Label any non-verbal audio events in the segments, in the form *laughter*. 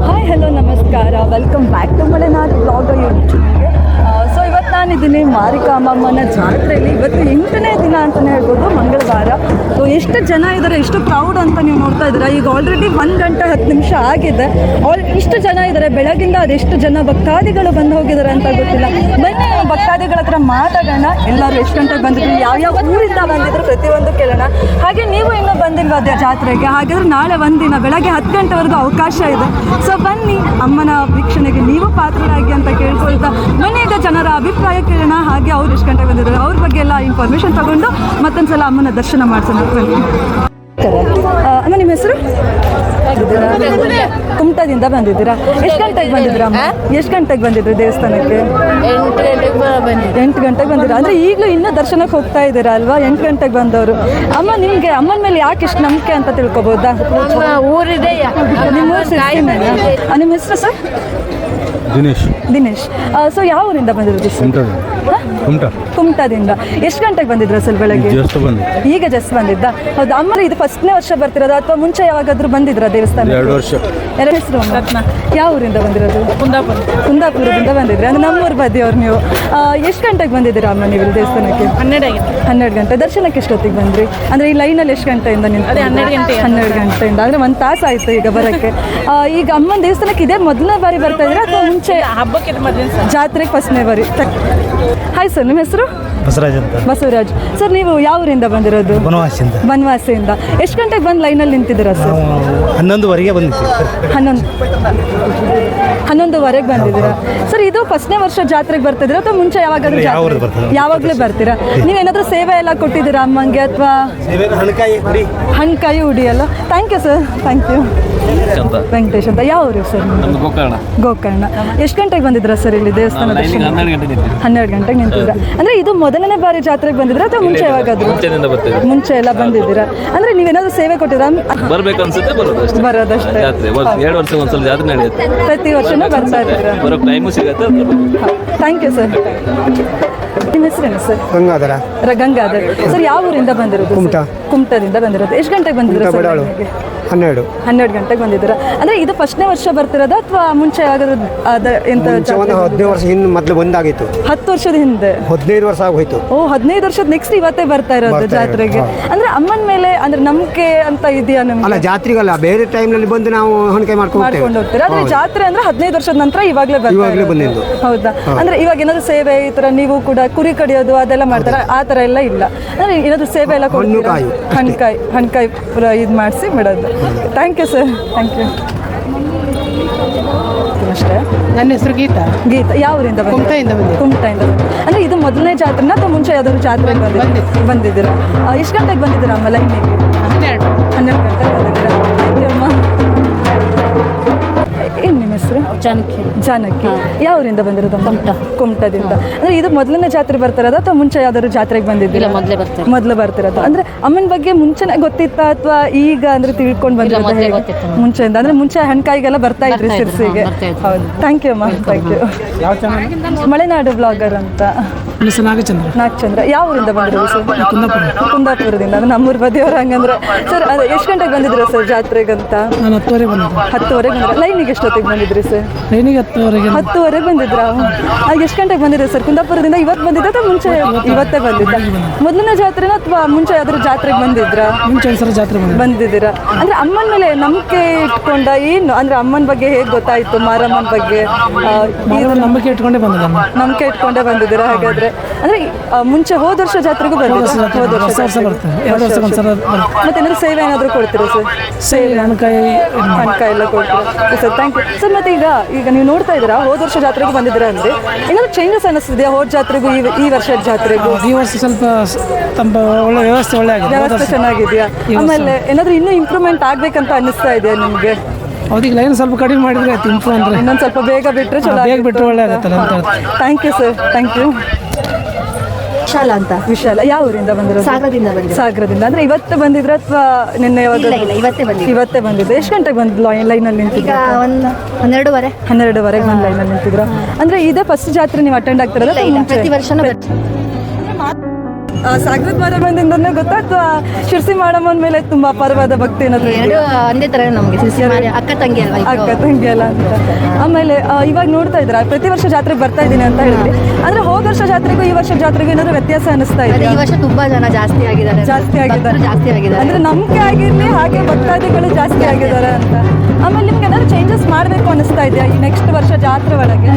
Hi hello ನಮಸ್ಕಾರ welcome back to Malenadu blog ಯೂಟ್ಯೂಬ್ಗೆ so ಇವತ್ತು ನಾನಿದ್ದೀನಿ ಮಾರಿಕಾಮಮ್ಮನ ಜಾತ್ರೆಯಲ್ಲಿ ಇವತ್ತು ಎಂಟನೇ ದಿನ ಅಂತಲೇ ಹೇಳ್ಬೋದು, ಮಂಗಳವಾರ. ಸೊ ಎಷ್ಟು ಜನ ಇದ್ದಾರೆ ಎಷ್ಟು ಪ್ರೌಡ್ ಅಂತ ನೀವು ನೋಡ್ತಾ ಇದ್ದೀರಾ? ಈಗ ಆಲ್ರೆಡಿ ಒಂದು ಗಂಟೆ ಹತ್ತು ನಿಮಿಷ ಆಗಿದೆ. ಆಲ್ ಇಷ್ಟು ಜನ ಇದ್ದಾರೆ ಬೆಳಗಿಂದ ಅದೆಷ್ಟು ಜನ ಭಕ್ತಾದಿಗಳು ಬಂದು ಹೋಗಿದ್ದಾರೆ ಅಂತ ಗೊತ್ತಿಲ್ಲ. ಬನ್ನಿ, ಭಕ್ತಾದಿಗಳ ಹತ್ರ ಮಾತಾಡೋಣ. ಎಲ್ಲರೂ ಎಷ್ಟು ಗಂಟೆಗೆ ಬಂದಿದ್ರು? ಯಾವ್ಯಾವ ಊರಿಂದ ಬಂದಿದ್ರು ಪ್ರತಿಯೊಂದು ಕೇಳೋಣ. ಹಾಗೆ ನೀವು ಇನ್ನೂ ಬಂದಿಲ್ವಾ ಅದೇ ಜಾತ್ರೆಗೆ? ಹಾಗಾದ್ರೆ ನಾಳೆ ಒಂದಿನ ಬೆಳಗ್ಗೆ ಹತ್ತು ಗಂಟೆವರೆಗೂ ಅವಕಾಶ ಇದೆ. ಸೊ ಬನ್ನಿ, ಅಮ್ಮನ ವೀಕ್ಷಣೆಗೆ ನೀವು ಪಾತ್ರರಾಗಿ ಅಂತ ಕೇಳ್ಕೊಳ್ತಾ ಬನ್ನಿ ಈಗ ಜನರ ಅಭಿಪ್ರಾಯ ಕೇಳೋಣ ಹಾಗೆ ಅವ್ರು ಎಷ್ಟು ಗಂಟೆಗೆ ಬಂದಿದ್ದಾರೆ. ಅವ್ರ ಬಗ್ಗೆ ಎಲ್ಲ ಇನ್ಫಾರ್ಮೇಷನ್ ತಗೊಂಡು ಮತ್ತೊಂದ್ಸಲ ಅಮ್ಮನ ದರ್ಶನ ಮಾಡ್ಸೋಣ. ಬನ್ನಿ. ಅಮ್ಮ ನಿಮ್ಮ ಹೆಸರು? ಕುಮಟದಿಂದ ಬಂದಿದ್ದೀರಾ? ಎಷ್ಟು ಗಂಟೆಗೆ ಬಂದಿದ್ರ ಅಮ್ಮ? ಎಷ್ಟು ಗಂಟೆಗೆ ಬಂದಿದ್ರು ದೇವಸ್ಥಾನಕ್ಕೆ? ಎಂಟು ಗಂಟೆಗೆ ಬಂದಿದ್ರು ಬಂದಿರ ಅಂದ್ರೆ ಈಗಲೂ ಇನ್ನೂ ದರ್ಶನಕ್ಕೆ ಹೋಗ್ತಾ ಇದ್ದೀರಾ ಅಲ್ವಾ? ಎಂಟು ಗಂಟೆಗೆ ಬಂದವರು. ಅಮ್ಮ ನಿಮ್ಗೆ ಅಮ್ಮನ ಮೇಲೆ ಯಾಕೆ ಇಷ್ಟು ನಂಬಿಕೆ ಅಂತ ತಿಳ್ಕೊಬೋದಾ? ಊರಿದೆ? ಆ, ನಿಮ್ಮ ಹೆಸರು ಸರ್? ದಿನೇಶ್. ದಿನೇಶ್. ಸೊ ಯಾವ ಊರಿಂದ ಬಂದಿರೋದು ಸರ್? ಕುಮಟಾದಿಂದ. ಎಷ್ಟು ಗಂಟೆಗೆ ಬಂದಿದ್ರ ಸರ್ ಬೆಳಗ್ಗೆ? ಈಗ ಜಸ್ಟ್ ಬಂದಿದ್ದ. ಹೌದು ಅಮ್ಮ ಇದು ಫಸ್ಟ್ನೇ ವರ್ಷ ಬರ್ತಿರೋದು ಅಥವಾ ಮುಂಚೆ ಯಾವಾಗಾದ್ರೂ ಬಂದಿದ್ರ ದೇವಸ್ಥಾನ ಎರಡು ವರ್ಷ. ಎರಡು ಹೆಸರು? ಯಾವ ಊರಿಂದ ಬಂದಿರೋದು? ಕುಂದಾಪುರ. ಕುಂದಾಪುರದಿಂದ ಬಂದಿದ್ರಿ. ಅಂದ್ರೆ ನಮ್ಮೂರು ಬದಿಯವ್ರು ನೀವು. ಎಷ್ಟು ಗಂಟೆಗೆ ಬಂದಿದ್ದೀರ ಅಮ್ಮ ನೀವು ಇಲ್ಲಿ ದೇವಸ್ಥಾನಕ್ಕೆ? ಹನ್ನೆರಡು ಆಗಿತ್ತು ಹನ್ನೆರಡು ಗಂಟೆ. ದರ್ಶನಕ್ಕೆ ಎಷ್ಟೊತ್ತಿಗೆ ಬಂದ್ರಿ? ಅಂದ್ರೆ ಈ ಲೈನಲ್ಲಿ ಎಷ್ಟು ಗಂಟೆಯಿಂದ ನಿಂತು ಹನ್ನೆರಡು ಗಂಟೆ. ಹನ್ನೆರಡು ಗಂಟೆಯಿಂದ. ಅಂದ್ರೆ ಒಂದು ತಾಸು ಆಯ್ತು ಈಗ ಬರಕ್ಕೆ. ಈಗ ಅಮ್ಮನ ದೇವಸ್ಥಾನಕ್ಕೆ ಇದೇ ಮೊದಲನೇ ಬಾರಿ ಬರ್ತಾ ಇದ್ರೆ ಅಥವಾ ಮುಂಚೆ ಹಬ್ಬಕ್ಕೆ ಜಾತ್ರೆಗೆ ಫಸ್ಟ್ನೇ ಬಾರಿ? ಹಾಯ್ ಸರ್ ನಿಮ್ಮ ಹೆಸರು? ಬಸವರಾಜ್ ಅಂತ. ಬಸವರಾಜ್. ಸರ್ ನೀವು ಯಾವ ಊರಿಂದ ಬಂದಿರೋದು? ಬನವಾಸಿಯಿಂದ ಬನವಾಸಿಯಿಂದ ಎಷ್ಟು ಗಂಟೆಗೆ ಬಂದು ಲೈನಲ್ಲಿ ನಿಂತಿದ್ದೀರಾ ಸರ್ ಹನ್ನೊಂದುವರೆಗೆ ಬಂದಿದ್ದೀವಿ. ಹನ್ನೊಂದು ಹನ್ನೊಂದುವರೆಗೆ ಬಂದಿದ್ದೀರಾ? ಸರ್ ಇದು ಫಸ್ಟ್ನೇ ವರ್ಷ ಜಾತ್ರೆಗೆ ಬರ್ತಿದ್ದೀರಾ ಅಥವಾ ಮುಂಚೆ ಯಾವಾಗಾದ್ರೂ ಜಾತ್ರೆ ಯಾವಾಗಲೂ ಬರ್ತೀರಾ. ನೀವೇನಾದ್ರೂ ಸೇವೆ ಎಲ್ಲ ಕೊಟ್ಟಿದ್ದೀರಾ ಅಮ್ಮಂಗೆ ಅಥವಾ ಹಣ್ಕಾಯಿ ಉಡಿ ಅಲ್ಲ thank you sir thank you ಅಂತ. ವೆಂಕಟೇಶ್ ಅಂತ. ಯಾವ ಊರು ಸರ್ ಗೋಕರ್ಣ. ಗೋಕರ್ಣ. ಎಷ್ಟು ಗಂಟೆಗೆ ಬಂದಿದ್ರಾ ಸರ್ ಇಲ್ಲಿ ದೇವಸ್ಥಾನ ದರ್ಶನ ಹನ್ನೆರಡು ಗಂಟೆಗೆ ನಿಂತಿದ್ರ ಅಂದ್ರೆ ಇದು ಮೊದಲನೇ ಬಾರಿ ಜಾತ್ರೆಗೆ ಬಂದಿದ್ರ ಅಥವಾ ಮುಂಚೆ ಯಾವಾಗಾದ್ರು? ಮುಂಚೆ ಎಲ್ಲ ಬಂದಿದ್ದೀರಾ? ಅಂದ್ರೆ ನೀವೇನಾದ್ರೂ ಸೇವೆ ಕೊಟ್ಟಿದ್ರ ಬರ್ಬೇಕು ಅನ್ಸುತ್ತೆ ಬರೋದಷ್ಟೇ. ಪ್ರತಿ ವರ್ಷ ವರ್ಷನೂ ಬರ್ತಾ ಇರ್ತೀರಾ ಬರೋಕ್ ಟೈಮು ಸಿಗತ್ತೆ ಥ್ಯಾಂಕ್ ಯು ಸರ್ ನಿಮ್ಮ ಹೆಸರೇನು ಸರ್ ಗಂಗಾಧರ. ರ- ಗಂಗಾಧರ್. ಸರ್ ಯಾವ ಊರಿಂದ ಬಂದಿರೋದು ಕುಮಟಾ. ಕುಮಟದಿಂದ ಬಂದಿರೋದು. ಎಷ್ಟು ಗಂಟೆಗೆ ಬಂದಿರೋದು ಸರ್ ಮನೆಗೆ? ಹನ್ನೆರಡು. ಹನ್ನೆರಡು ಗಂಟೆಗೆ ಬಂದಿದ್ದೀರಾ? ಅಂದ್ರೆ ಇದು ಫಸ್ಟ್ನೇ ವರ್ಷ ಬರ್ತಿರೋದು ಅಥವಾ ಮುಂಚೆ ಯಾವ್ದಾದ್ರು ಅದ ಎಂತ ಮುಂಚೆ ಒಂದು ಹದಿನೈದು ವರ್ಷ ಹಿಂದೆ ಮೊದಲು ಒಂದಾಗಿತ್ತು. ಹತ್ತು ವರ್ಷದ ಹಿಂದೆ? ಹದಿನೈದು ವರ್ಷ ಆಗೋಯ್ತು. ಓ ಹದಿನೈದು ವರ್ಷದ ನೆಕ್ಸ್ಟ್ ಇವತ್ತೇ ಬರ್ತಾ ಇರೋದು ಜಾತ್ರೆಗೆ. ಅಂದ್ರೆ ಅಮ್ಮನ ಮೇಲೆ ಅಂದ್ರೆ ನಂಬಿಕೆ ಅಂತ ಇದೆಯಾ ಅಲ್ಲ ನಿಮ್ಗೆ ಜಾತ್ರೆಗಲ್ಲ ಬೇರೆ ಟೈಮ್ನಲ್ಲಿ ಬಂದು ನಾವು ಹೊಣಕೆ ಮಾಡ್ಕೊಂಡು ಮಾಡ್ಕೊಂಡು ಹೋಗ್ತೀರಾ? ಆದ್ರೆ ಜಾತ್ರೆ ಅಂದ್ರೆ ಹದಿನೈದು ವರ್ಷದ ನಂತರ ಇವಾಗಲೇ ಬರ್ತಾ ಇವಾಗ್ಲೇ ಇರೋದು. ಬಂದಿದ್ದು. ಹೌದಾ? ಅಂದ್ರೆ ಇವಾಗ ಏನಾದ್ರು ಸೇವೆ ಈ ತರ ನೀವು ಕೂಡ ಕುರಿ ಕಡಿಯೋದು ಅದೆಲ್ಲ ಮಾಡ್ತಾರ? ಆ ತರ ಎಲ್ಲ ಇಲ್ಲ. ಅಂದ್ರೆ ಏನಾದ್ರು ಸೇವೆ ಎಲ್ಲ ಹಣ್ಣು ಕಾಯಿ, ಅಷ್ಟೇ. ಹಣ್ಕಾಯಿ ಹಣ್ಕಾಯಿ ಪೂರ ಇದು ಮಾಡಿಸಿ ಬಿಡೋದು. Thank you sir thank you ಅಷ್ಟೇ ನನ್ನ ಹೆಸರು ಗೀತಾ. ಗೀತಾ ಯಾವ ಊರಿಂದ ಬಂದಿರೋದು? ಕುಮಟಾಯಿಂದ ಬಂದಿದೆ ಕುಮಟಾಯಿಂದ. ಅಂದ್ರೆ ಇದು ಮೊದಲನೇ ಜಾತ್ರೆನ ಅಥವಾ ಮುಂಚೆ ಯಾವ್ದಾದ್ರು ಜಾತ್ರೆ ಬಂದಿದ್ದೀರಾ? ಬಂದಿದ್ದೀರಾ? ಎಷ್ಟು ಗಂಟೆಗೆ ಬಂದಿದ್ದೀರಾ ಅಮ್ಮ ಲೈನಿಗೆ? ಹನ್ನೆರಡು. ಹನ್ನೆರಡು ಗಂಟೆಗೆ ಬಂದಿದ್ದೀರಾ? ನಿಮ್ಮ ಹೆಸರು? ಜಾನಕಿ. ಜಾನಕಿ. ಯಾವ್ರಿಂದ ಬಂದಿರೋದು ಕುಮಟ. ಕುಮಟದಿಂದ. ಅಂದ್ರೆ ಇದು ಮೊದಲನೇ ಜಾತ್ರೆ ಬರ್ತಿರೋದು ಅಥವಾ ಮುಂಚೆ ಯಾವ್ದಾದ್ರು ಜಾತ್ರೆಗೆ ಬಂದಿದ್ದೀರಾ? ಇಲ್ಲ, ಮೊದ್ಲೇ ಬರ್ತಾರೆ. ಮೊದಲು ಬರ್ತಿರೋದು. ಅಂದ್ರೆ ಅಮ್ಮನ ಬಗ್ಗೆ ಮುಂಚೆನೆ ಗೊತ್ತಿತ್ತಾ ಅಥವಾ ಈಗ ಅಂದ್ರೆ ತಿಳ್ಕೊಂಡು ಬಂದಿರೋದ ಹೇಗೆ? ಮುಂಚೆಯಿಂದ. ಅಂದ್ರೆ ಮುಂಚೆ ಹಣ್ಕಾಯಿಗೆಲ್ಲ ಬರ್ತಾ ಇದ್ರಿ ಸಿರ್ಸಿಗೆ. ಹೌದು. ಥ್ಯಾಂಕ್ ಯು ಅಮ್ಮ ಥ್ಯಾಂಕ್ ಯು ಮಲೆನಾಡು ಬ್ಲಾಗರ್ ಅಂತ. ಹೆಸರು ನಾಗಚಂದ್ರ? ನಾಗಚಂದ್ರ. ಯಾವ ಊರಿಂದ ಬಂದಿದ್ರು ಸರ್? ಕುಂದಾಪುರ ಕುಂದಾಪುರದಿಂದ. ಅಂದ್ರೆ ನಮ್ಮೂರು ಬದಿಯವ್ರು ಹಂಗಂದ್ರೆ. ಸರ್ ಅದು ಎಷ್ಟು ಗಂಟೆಗೆ ಬಂದಿದ್ರು ಸರ್ ಜಾತ್ರೆಗಂತ? ನಾನು ಹತ್ತುವರೆ ಬಂದಿದ್ದೆ. ಹತ್ತುವರೆಗೆ ಬಂದ್ರೆ ಲೈನಿಗೆ ಎಷ್ಟೊತ್ತಿಗೆ ಬಂದಿದ್ರಿ ಸರ್? ಲೈನಿಗೆ ಹತ್ತುವರೆಗೆ ಹತ್ತುವರೆಗೆ ಬಂದಿದ್ರಾ ಆಗ ಎಷ್ಟು ಗಂಟೆಗೆ ಬಂದಿದ್ರು ಸರ್? ಕುಂದಾಪುರದಿಂದ ಇವತ್ತು ಬಂದಿದ್ದ ಅಥವಾ ಮುಂಚೆ ಇವತ್ತೇ ಬಂದಿದ್ದ? ಮೊದಲನೇ ಜಾತ್ರೆನ ಅಥವಾ ಮುಂಚೆ ಯಾವ್ದಾದ್ರು ಜಾತ್ರೆಗೆ ಬಂದಿದ್ರಾ ಮುಂಚೆ ಒಂದ್ಸಲ ಜಾತ್ರೆ ಬಂದಿದ್ದೀರ ಬಂದಿದ್ದೀರಾ? ಅಂದ್ರೆ ಅಮ್ಮನ ಮೇಲೆ ನಂಬಿಕೆ ಇಟ್ಕೊಂಡ ಏನು? ಅಂದ್ರೆ ಅಮ್ಮನ ಬಗ್ಗೆ ಹೇಗೆ ಗೊತ್ತಾಯ್ತು? ಮಾರಮ್ಮನ ಬಗ್ಗೆ? ನಂಬಿಕೆ ಇಟ್ಕೊಂಡೇ ಬಂದಿದ್ದ. ನಂಬಿಕೆ ಇಟ್ಕೊಂಡೇ ಬಂದಿದ್ದೀರಾ? ಹಾಗಾದ್ರೆ ಅಂದ್ರೆ ಮುಂಚೆ ಹೋದ ವರ್ಷ ಜಾತ್ರೆಗೂ ಬಂದಿದ್ದೀರಾ ಹೋದ ವರ್ಷ ವರ್ಷ ಬರ್ತದೆ. ಎರಡು ವರ್ಷಕ್ಕೆ ಒಂದ್ಸಲ ಬರ್ತದೆ. ಮತ್ತೆ ಏನಾದ್ರು ಸೇವೆ ಏನಾದರೂ ಕೊಡ್ತೀರಾ ಸರ್? ಸೇರಿ ಹಣಕಾಯಿ ಹಣ್ಕಾಯಿ ಎಲ್ಲ ಕೊಡ್ತೀರಾ? ಸರ್ ಥ್ಯಾಂಕ್ ಯು ಸರ್ ಮತ್ತೆ ಈಗ ಈಗ ನೀವು ನೋಡ್ತಾ ಇದ್ದೀರಾ ಹೋದ ವರ್ಷ ಜಾತ್ರೆಗೂ ಬಂದಿದ್ದೀರಾ ಅಂದ್ರೆ ಏನಾದ್ರೂ ಚೇಂಜಸ್ ಅನಿಸ್ತಿದೆಯಾ ಹೋದ ಜಾತ್ರೆಗೂ ಈ ಈ ವರ್ಷದ ಜಾತ್ರೆಗೂ? ಈ ವರ್ಷ ಸ್ವಲ್ಪ ಸ- ತಮ್ಮ ಒಳ್ಳೆ ವ್ಯವಸ್ಥೆ ಒಳ್ಳೆ ಆಗಿದೆ ಹೋದ ವ್ಯವಸ್ಥೆ ವರ್ಷ. ಚೆನ್ನಾಗಿದೆಯಾ. ಆಮೇಲೆ ಏನಾದ್ರೂ ಇನ್ನೂ ಇಂಪ್ರೂವ್ಮೆಂಟ್ ಆಗ್ಬೇಕಂತ ಅನಿಸ್ತಾ ಇದೆಯಾ ನಿಮಗೆ? ಅವ್ರಿಗೆ ಲೈನ್ ಸ್ವಲ್ಪ ಕಡಿಮೆ ಮಾಡಿದ್ರೆ ಆಯ್ತು ಇಂಪ್ರೂವ್ ಅಂದ್ರೆ. ಇನ್ನೊಂದು ಸ್ವಲ್ಪ ಬೇಗ ಬಿಟ್ಟರೆ ಚಲೋ ಬೇಗ ಬಿಟ್ಟರೆ ಒಳ್ಳೆ ಆಗುತ್ತಲ್ಲ ಅಂತ ಹೇಳ್ತಾರೆ. Thank you sir thank you Shala ಅಂತ? ವಿಶಾಲ. ಯಾವ ಊರಿಂದ ಬಂದಿರೋ ಸಾಗರದಿಂದ ಬಂದಿರೋದು. ಸಾಗರದಿಂದ. ಅಂದ್ರೆ ಇವತ್ತು ಬಂದಿದ್ರ ಅಥವಾ ನಿನ್ನೆ ಯಾವಾಗ ಇಲ್ಲ, ಇಲ್ಲ, ಇವತ್ತೇ ಬಂದಿದ್ದು. ಇವತ್ತೇ ಬಂದಿದ್ದು. ಎಷ್ಟು ಗಂಟೆಗೆ ಲೈನ್ ಲೈನಲ್ಲಿ ಈಗ ಅಲ್ಲಿ ಒಂದು ಹನ್ನೆರಡುವರೆ. ಹನ್ನೆರಡುವರೆಗೆ ಬಂದು ಲೈನಲ್ಲಿ ನಿಂತಿದ್ರ ಅಂದ್ರೆ ಇದೇ ಫಸ್ಟ್ ಜಾತ್ರೆ ನೀವು ಅಟೆಂಡ್ ಆಗ್ತಿರೋದು ಇಲ್ಲ ಇಲ್ಲ ಪ್ರತಿ ವರ್ಷನೂ ಬರ್ತೀವಿ. ಸಾಗರದ ಮಾರಮ್ಮನಿಂದನೇ ಗೊತ್ತಾ? ಅಥವಾ ಶಿರ್ಸಿ ಮಾಡಮ್ಮನ ಮೇಲೆ ತುಂಬಾ ಅಪಾರವಾದ ಭಕ್ತಿ ಏನಾದ್ರು ಎರಡು ಒಂದೇ ತರ ನಮಗೆ ಅಕ್ಕ ತಂಗಿ ಅಲ್ವಾ? ಅಕ್ಕ ತಂಗಿ ಅಲ್ಲ ಅಂತ. ಆಮೇಲೆ ಇವಾಗ ನೋಡ್ತಾ ಇದ್ರ ಪ್ರತಿ ವರ್ಷ ಜಾತ್ರೆಗೆ ಬರ್ತಾ ಇದ್ದೀನಿ ಅಂತ ಹೇಳಿದ್ರಿ. ಅಂದ್ರೆ ಹೋದ ವರ್ಷ ಜಾತ್ರೆಗೂ ಈ ವರ್ಷ ಜಾತ್ರೆಗೂ ಏನಾದ್ರು ವ್ಯತ್ಯಾಸ ಅನಿಸ್ತಾ ಇದೆ ಈ ವರ್ಷ ತುಂಬಾ ಜನ ಜಾಸ್ತಿ ಆಗಿದ್ದಾರೆ. ಜಾಸ್ತಿ ಆಗಿದ್ದಾರೆ. ಜಾಸ್ತಿ ಆಗಿದ್ದಾರೆ. ಅಂದ್ರೆ ನಂಬಿಕೆ ಆಗಿರ್ಲಿ ಹಾಗೆ ಭಕ್ತಾದಿಗಳು ಜಾಸ್ತಿ ಆಗಿದ್ದಾರೆ ಅಂತ. ಆಮೇಲೆ ನಿಮ್ಗೆ ಏನಾದ್ರು ಚೇಂಜಸ್ ಮಾಡಬೇಕು ಅನಿಸ್ತಾ ಇದೆಯಾ ಈ ನೆಕ್ಸ್ಟ್ ವರ್ಷ ಜಾತ್ರೆ ಒಳಗೆ?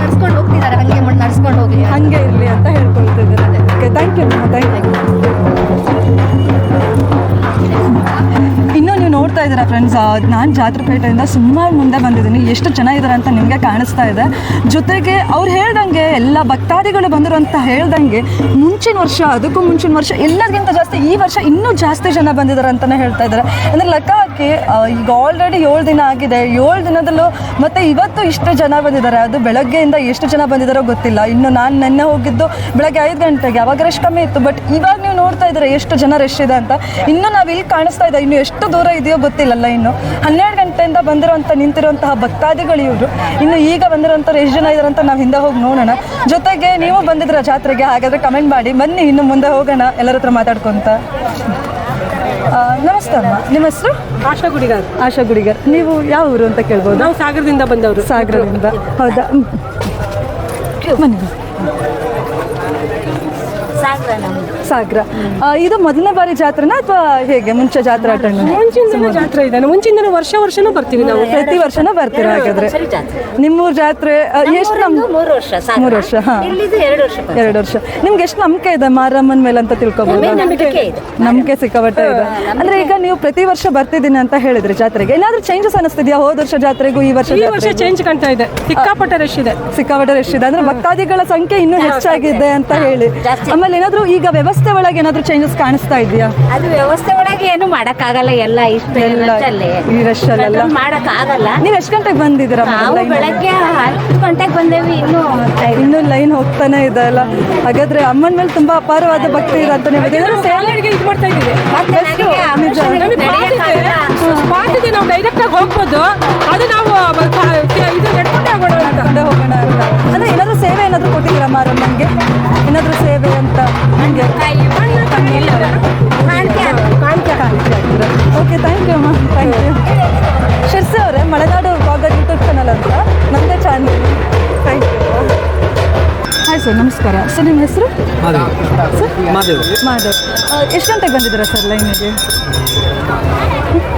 ನಡ್ಸ್ಕೊಂಡು ಹೋಗ್ತಿದ್ದಾರೆ. ಹಂಗೆ ನಡ್ಸ್ಕೊಂಡು ಹೋಗ್ಲಿ ಹಂಗೆ ಇರಲಿ ಅಂತ ಹೇಳ್ಕೊಳ್ತಿದ್ದಾರೆ. ಥ್ಯಾಂಕ್ ಯು ಥ್ಯಾಂಕ್ ಯು ಇನ್ನು ನೀವು ನೋಡ್ತಾ ಇದ್ದೀರಾ ಫ್ರೆಂಡ್ಸ್ ನಾನು ಜಾತ್ರೆಪೇಟೆಯಿಂದ ಸುಮಾರು ಮುಂದೆ ಬಂದಿದ್ದೀನಿ. ಎಷ್ಟು ಚೆನ್ನಾಗಿದ್ದಾರೆ ಅಂತ ನಿಮಗೆ ಕಾಣಿಸ್ತಾ ಇದೆ. ಜೊತೆಗೆ ಅವ್ರು ಹೇಳ್ದಂಗೆ, ಎಲ್ಲ ಭಕ್ತಾದಿಗಳು ಬಂದರು ಅಂತ ಹೇಳ್ದಂಗೆ, ಮುಂಚಿನ ವರ್ಷ, ಅದಕ್ಕೂ ಮುಂಚಿನ ವರ್ಷ ಎಲ್ಲರಿಗಿಂತ ಜಾಸ್ತಿ ಈ ವರ್ಷ ಇನ್ನೂ ಜಾಸ್ತಿ ಜನ ಬಂದಿದ್ದಾರೆ ಅಂತಲೇ ಹೇಳ್ತಾ ಇದ್ದಾರೆ. ಅಂದರೆ ಲೆಕ್ಕ ಹಾಕಿ ಈಗ ಆಲ್ರೆಡಿ ಏಳು ದಿನ ಆಗಿದೆ. ಏಳು ದಿನದಲ್ಲೂ ಮತ್ತೆ ಇವತ್ತು ಇಷ್ಟು ಜನ ಬಂದಿದ್ದಾರೆ. ಅದು ಬೆಳಗ್ಗೆಯಿಂದ ಎಷ್ಟು ಜನ ಬಂದಿದ್ದಾರೋ ಗೊತ್ತಿಲ್ಲ. ಇನ್ನು ನಾನು ನೆನ್ನೆ ಹೋಗಿದ್ದು ಬೆಳಗ್ಗೆ ಐದು ಗಂಟೆಗೆ, ಅವಾಗ ರಶ್ ಕಮ್ಮಿ ಇತ್ತು. ಬಟ್ ಇವಾಗ ನೀವು ನೋಡ್ತಾ ಇದ್ದೀರಾ ಎಷ್ಟು ಜನ ರಶ್ ಇದೆ ಅಂತ. ಇನ್ನು ನಾವು ಇಲ್ಲಿ ಕಾಣಿಸ್ತಾ ಇದೆ ಇನ್ನು ಎಷ್ಟು ದೂರ ಇದೆಯೋ ಗೊತ್ತಿಲ್ಲಲ್ಲ ಇನ್ನು. ಹನ್ನೆರಡು ಗಂಟೆಯಿಂದ ಬಂದಿರುವಂಥ ನಿಂತಿರುವಂತಹ ಭಕ್ತಾದಿಗಳು ಇವರು. ಇನ್ನು ಈಗ ಬಂದಿರುವಂಥವ್ರು ಎಷ್ಟು ಜನ ಇದ್ದಾರೆ ಅಂತ ನಾವು ಹಿಂದೆ ಹೋಗಿ ನೋಡೋಣ. ಜೊತೆಗೆ ನೀವು ಬಂದಿದ್ರ ಜಾತ್ರೆಗೆ ಹಾಗಾದ್ರೆ ಕಮೆಂಟ್ ಮಾಡಿ. ಬನ್ನಿ ಇನ್ನು ಮುಂದೆ ಹೋಗೋಣ ಎಲ್ಲರ ಹತ್ರ ಮಾತಾಡ್ಕೊಂತ. ನಮಸ್ತೆ ಅಮ್ಮ. ನಿಮ್ಮ ಹೆಸರು? ಆಶಾ ಗುಡಿಗಾರ್. ಆಶಾ ಗುಡಿಗಾರ್. ನೀವು ಯಾವ ಊರು ಅಂತ ಕೇಳ್ಬೋದು? ನಾವು ಸಾಗರದಿಂದ ಬಂದವರು. ಸಾಗರದಿಂದ. ಹೌದಾ? ಸಾಗರ ಬನ್ನಿ ಸಾಗರ ಆ, ಇದು ಮೊದಲನೇ ಬಾರಿ ಜಾತ್ರೆನಾ ಅಥವಾ ಹೇಗೆ ಮುಂಚೆ ಜಾತ್ರೆ ಅಟೆಂಡ್ ಮುಂಚಿನ ಜಾತ್ರೆ ಇದೆ. ಮುಂಚಿನ ವರ್ಷ ವರ್ಷನೂ ಬರ್ತೀವಿ ನಾವು. ಪ್ರತಿ ವರ್ಷನೂ ಬರ್ತೀರಾ ಹಾಗಾದ್ರೆ? ನಿಮ್ಮೂರ್ ಜಾತ್ರೆ ಎಷ್ಟು ನಮ್ದು ಮೂರು ವರ್ಷ ಮೂರು ವರ್ಷ ಹಾ. ಎರಡು ವರ್ಷ ನಿಮ್ಗೆ ಎಷ್ಟು ನಂಬಿಕೆ ಇದೆ ಮಾರಮ್ಮನ ಮೇಲೆ ಅಂತ ತಿಳ್ಕೊಬಹುದು ನಂಬಿಕೆ ಸಿಕ್ಕಾಪಟ್ಟೆ ಇದೆ. ಅಂದ್ರೆ ಈಗ ನೀವು ಪ್ರತಿ ವರ್ಷ ಬರ್ತಿದ್ದೀನಿ ಅಂತ ಹೇಳಿದ್ರಿ ಜಾತ್ರೆಗೆ. ಏನಾದ್ರೂ ಚೇಂಜಸ್ ಅನಿಸ್ತಿದ್ಯಾ? ಹೋದ ವರ್ಷ ಜಾತ್ರೆಗೂ ಈ ವರ್ಷ ಈ ವರ್ಷ ಚೇಂಜ್ ಕಾಣ್ತಾ ಇದೆ. ಸಿಕ್ಕಾಪಟ್ಟೆ ರಶ್ ಇದೆ. ಸಿಕ್ಕಾಪಟ್ಟೆ ರಶ್ ಇದೆ. ಅಂದ್ರೆ ಭಕ್ತಾದಿಗಳ ಸಂಖ್ಯೆ ಇನ್ನೂ ಹೆಚ್ಚಾಗಿದೆ ಅಂತ ಹೇಳಿ. ಆಮೇಲೆ ಏನಾದ್ರೂ ಈಗ ವ್ಯವಸ್ಥೆ ಒಳಗೆ ಏನಾದ್ರೂ ಚೇಂಜಸ್ ಕಾಣಿಸ್ತಾ ಇದೆಯಾ ಅದು ವ್ಯವಸ್ಥೆ ಒಳಗೆ ಏನು ಮಾಡಕ್ಕಾಗಲ್ಲ ಎಲ್ಲ ಇಷ್ಟ ಎಲ್ಲ ಅಲ್ಲೇ ಈ rush ಅಲ್ಲೆಲ್ಲ? ಮಾಡಕ್ ಆಗಲ್ಲ ನೀವ್ ಎಷ್ಟು ಗಂಟೆಗೆ ಬಂದಿದ್ದೀರಾ ನಾವು line ಬೆಳಗ್ಗೆ ಹತ್ತು ಗಂಟೆಗೆ ಬಂದೇವಿ ಇನ್ನು ಇನ್ನು ಲೈನ್ ಹೋಗ್ತಾನೆ ಇದೆ ಅಲ್ಲ. ಹಾಗಾದ್ರೆ ಅಮ್ಮನ ಮೇಲೆ ತುಂಬಾ ಅಪಾರವಾದ ಭಕ್ತಿ ಇದೆ ಅಂತ ನೀವು ಏನಾದ್ರು ಸೇವೆ- ಕಾಲ್ನಡಿಗೆ ಇದು ಮಾಡ್ತಾ ಇದ್ದೀವಿ. ಮತ್ತೆ ನನಗೆ ಆಪರೇಷನ್ ನಡೆಯಕ್ಕಾಗಲ್ಲ. ಸ್ಪಾಟ್ ನಾವು ಡೈರೆಕ್ಟ್ ಆಗಿ ಹೋಗ್ಬೋದು. ಅದು ನಾವು ಕ- ಇದು ನಡ್ಕೊಂಡೇ ಹೋಗೋಣ ಅಂತ. ಹೋಗೋಣ ಅಂತ. ಅಂದ್ರೆ ಏನಾದ್ರು ಸೇವೆ ಏನಾದ್ರು ಕೊಟ್ಟಿದ್ದೀರಾ ನನಗೆ ಏನಾದರೂ ಸೇವೆ ಅಂತ ನನಗೆ ಓಕೆ ಥ್ಯಾಂಕ್ ಯು ಅಮ್ಮ ಥ್ಯಾಂಕ್ ಯು ಶಿರ್ಸಿ ಅವರೇ ಮಲೆನಾಡು ಬ್ಲಾಗರ್ ಯೂಟ್ಯೂಬ್ ಚಾನಲ್ ಅಂತ. ನಮ್ಮದೇ channel thank you hi sir ನಮಸ್ಕಾರ. ಸರ್ ನಿಮ್ಮ ಹೆಸರು? ಸರ್ ಮಾದೇವ್. ಮಾಧವ್ ಎಷ್ಟು ಗಂಟೆಗೆ ಬಂದಿದ್ದೀರಾ ಸರ್ ಲೈನಿಗೆ